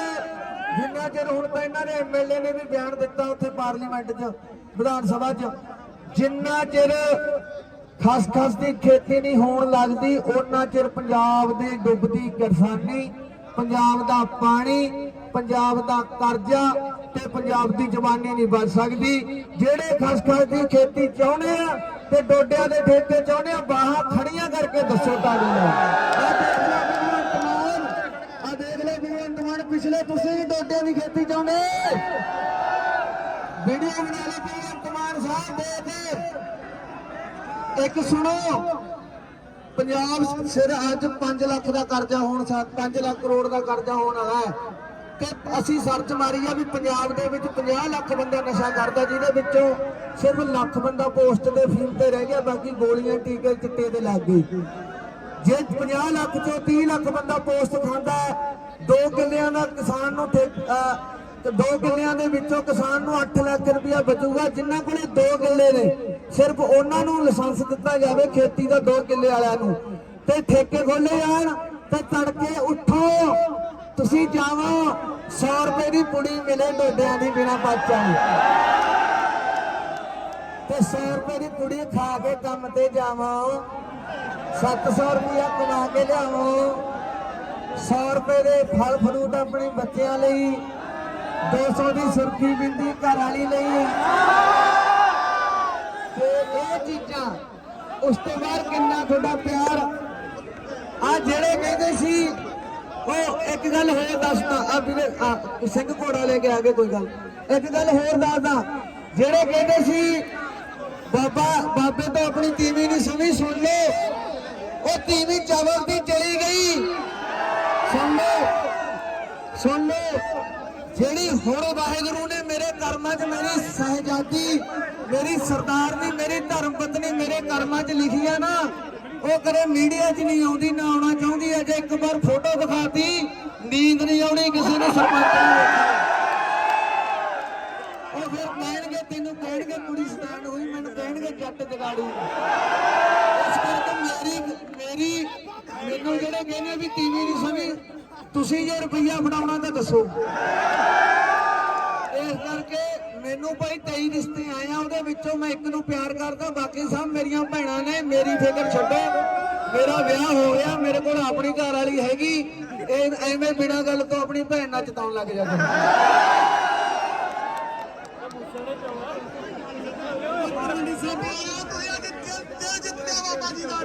Speaker 8: ਜਿੰਨਾ ਚਿਰ ਹੁਣ ਤਾਂ ਇਹਨਾਂ ਨੇ ਐਮਐਲਏ ਨੇ ਵੀ ਬਿਆਨ ਦਿੱਤਾ ਉੱਥੇ ਪਾਰਲੀਮੈਂਟ 'ਚ, ਵਿਧਾਨ ਸਭਾ 'ਚ, ਜਿੰਨਾ ਚਿਰ ਖਸਖਸ ਦੀ ਖੇਤੀ ਨਹੀਂ ਹੋਣ ਲੱਗਦੀ, ਉਹਨਾਂ ਚਿਰ ਪੰਜਾਬ ਦੀ ਡੁੱਬਦੀ ਕਿਸਾਨੀ ਪੰਜਾਬ ਦਾ ਪਾਣੀ ਪੰਜਾਬ ਦਾ ਕਰਜ਼ਾ ਤੇ ਪੰਜਾਬ ਦੀ ਜਵਾਨੀ ਨਹੀਂ ਬਚ ਸਕਦੀ। ਜਿਹੜੇ ਖਸਖਸ ਦੀ ਖੇਤੀ ਚਾਹੁੰਦੇ ਆ ਤੇ ਡੋਡਿਆਂ ਦੇ ਠੇਕੇ ਚਾਹੁੰਦੇ ਆ, ਬਾਹਾਂ ਖੜੀਆਂ ਕਰਕੇ ਦੱਸੋ ਤਾੜੀਆਂ ਆ ਦੇਖ ਲਓ ਭਗਵੰਤ ਮਾਨ ਪਿਛਲੇ ਤੁਸੀਂ ਵੀ ਡੋਡਿਆਂ ਦੀ ਖੇਤੀ ਚਾਹੁੰਦੇ। ਵੀਡੀਓ ਬਣਾ ਲਓ ਭਗਵੰਤ ਮਾਨ ਸਾਹਿਬ ਦੇ ਇੱਕ ਸੁਣੋ, ਪੰਜਾਬ ਸਿਰ ਅੱਜ 5 ਲੱਖ ਦਾ ਕਰਜ਼ਾ ਹੋਣ ਸਾ 5 ਲੱਖ ਕਰੋੜ ਦਾ ਕਰਜ਼ਾ ਹੋਣ ਵਾਲਾ ਹੈ। ਤੇ ਅਸੀਂ ਸਰਚ ਮਾਰੀ ਆ ਵੀ ਪੰਜਾਬ ਦੇ ਵਿੱਚ 50 ਲੱਖ ਬੰਦਾ ਨਸ਼ਾ ਕਰਦਾ, ਜਿਹਦੇ ਵਿੱਚੋਂ ਸਿਰਫ ਲੱਖ ਬੰਦਾ ਪੋਸਟ ਤੇ ਫੀਮ ਤੇ ਰਹਿ ਗਿਆ, ਬਾਕੀ ਗੋਲੀਆਂ, ਟੀਕੇ, ਚਿੱਟੇ ਤੇ ਲੱਗ ਗਏ। ਜੇ 50 ਲੱਖ ਚੋਂ 30 ਲੱਖ ਬੰਦਾ ਪੋਸਟ ਖਾਂਦਾ ਦੋ ਕਿੱਲਿਆਂ ਦਾ ਕਿਸਾਨ ਨੂੰ ਠੇ- ਦੋ ਕਿੱਲਿਆਂ ਦੇ ਵਿੱਚੋਂ ਕਿਸਾਨ ਨੂੰ 8 ਲੱਖ ਰੁਪਇਆ ਬਚੂਗਾ, ਜਿਨ੍ਹਾਂ ਕੋਲੇ ਦੋ ਕਿੱਲੇ ਨੇ। ਸਿਰਫ ਉਹਨਾਂ ਨੂੰ ਲਾਇਸੈਂਸ ਦਿੱਤਾ ਜਾਵੇ ਖੇਤੀ ਦਾ ਦੋ ਕਿੱਲੇ ਵਾਲਿਆਂ ਨੂੰ। ਤੇ ਠੇਕੇ ਖੋਲੇ ਜਾਣ ਤੇ ਤੜਕੇ ਉੱਠੋ। ਤੁਸੀਂ ਜਾਵੋ 100 ਰੁਪਏ ਦੀ ਪੁੜੀ ਮਿਲੇ ਡੋਡਿਆਂ ਦੀ ਬਿਨਾ ਪਾਚਾਂ ਦੀ। ਤੇ 100 ਰੁਪਏ ਦੀ ਪੁੜੀ ਖਾ ਕੇ ਕੰਮ ਤੇ ਜਾਵੋ। 700 ਰੁਪਇਆ ਕਮਾ ਕੇ ਲਿਆਵੋ। 100 ਰੁਪਏ ਦੇ ਫਲ ਫਰੂਟ ਆਪਣੇ ਬੱਚਿਆਂ ਲਈ 200 ਦੀ ਸੁਰਖੀ ਬਿੰਦੀ ਘਰ ਵਾਲੀ ਲਈ। ਤੇ ਇਹ ਚੀਜ਼ਾਂ, ਉਸ ਤੋਂ ਬਾਅਦ ਕਿੰਨਾ ਤੁਹਾਡਾ ਪਿਆਰ। ਆ ਜਿਹੜੇ ਕਹਿੰਦੇ ਸੀ ਉਹ ਇੱਕ ਗੱਲ ਹੋਰ ਦੱਸਦਾ ਆ ਵੀਰੇ ਸਿੰਘ ਘੋੜਾ ਲੈ ਕੇ ਆ ਗਏ, ਕੋਈ ਗੱਲ ਇੱਕ ਗੱਲ ਹੋਰ ਦੱਸਦਾ ਜਿਹੜੇ ਕਹਿੰਦੇ ਸੀ, ਬਾਬਾ, ਬਾਬੇ ਤੋਂ ਆਪਣੀ ਤੀਵੀ ਨਹੀਂ ਸੁਣੀ, ਸੁਣ ਲਓ। ਉਹ ਤੀਵੀ ਚਵਲ ਦੀ ਚਲੀ ਗਈ। ਸੁਣ ਲਓ ਸੁਣ ਲਓ। ਜਿਹੜੀ ਹੁਣ ਵਾਹਿਗੁਰੂ ਨੇ ਮੇਰੇ ਕਰਮਾਂ 'ਚ ਮੇਰੀ ਸਹਿਜਾਦੀ, ਮੇਰੀ ਸਰਦਾਰਨੀ, ਮੇਰੀ ਧਰਮ ਪਤਨੀ ਮੇਰੇ ਕਰਮਾਂ 'ਚ ਲਿਖੀ ਆ ਨਾ ਉਹ ਕਦੇ ਮੀਡੀਆ 'ਚ ਨਹੀਂ ਆਉਂਦੀ, ਨਾ ਆਉਣਾ ਚਾਹੁੰਦੀ, ਅਜੇ ਇੱਕ ਵਾਰ ਫੋਟੋ ਦਿਖਾਤੀ ਨੀਂਦ ਨਹੀਂ ਆਉਣੀ, ਕਿਸੇ ਨੂੰ ਸਰਪੰਚ ਨੂੰ ਉਹ ਫਿਰ ਕਹਿਣਗੇ, ਤੈਨੂੰ ਕਹਿਣਗੇ ਕੁੜੀ ਸਟੈਂਡ ਹੋਈ, ਮੈਨੂੰ ਕਹਿਣਗੇ ਜੱਟ ਜਗਾੜੀ। ਇਸ ਕਰਕੇ ਮੇਰੀ ਮੇਰੀ, ਮੈਨੂੰ ਜਿਹੜੇ ਕਹਿੰਦੇ ਵੀ ਟੀਵੀ ਨਹੀਂ ਸੁਣੀ, ਤੁਸੀਂ ਜੇ ਰੁਪਈਆ ਫੜਾਉਣਾ ਤਾਂ ਦੱਸੋ। ਇਸ ਕਰਕੇ ਮੈਨੂੰ ਭਾਈ 23 ਰਿਸ਼ਤੇ ਆਏ ਆ, ਉਹਦੇ ਵਿੱਚੋਂ ਮੈਂ ਇੱਕ ਨੂੰ ਪਿਆਰ ਕਰਦਾ, ਬਾਕੀ ਸਭ ਮੇਰੀਆਂ ਭੈਣਾਂ ਨੇ, ਮੇਰੀ ਫਿਕਰ ਛੱਡੋ। ਮੇਰਾ ਵਿਆਹ ਹੋ ਗਿਆ, ਮੇਰੇ ਕੋਲ ਆਪਣੀ ਘਰ ਵਾਲੀ ਹੈਗੀ। ਇਹ ਐਵੇਂ ਬਿਨਾਂ ਗੱਲ ਤੋਂ ਆਪਣੀ ਭੈਣ ਨਾਲ ਚਤਾਉਣ ਲੱਗ ਜਾਂਦੇ ਜਿੱਤਿਆ ਬਾਬਾ ਜੀ ਦਾ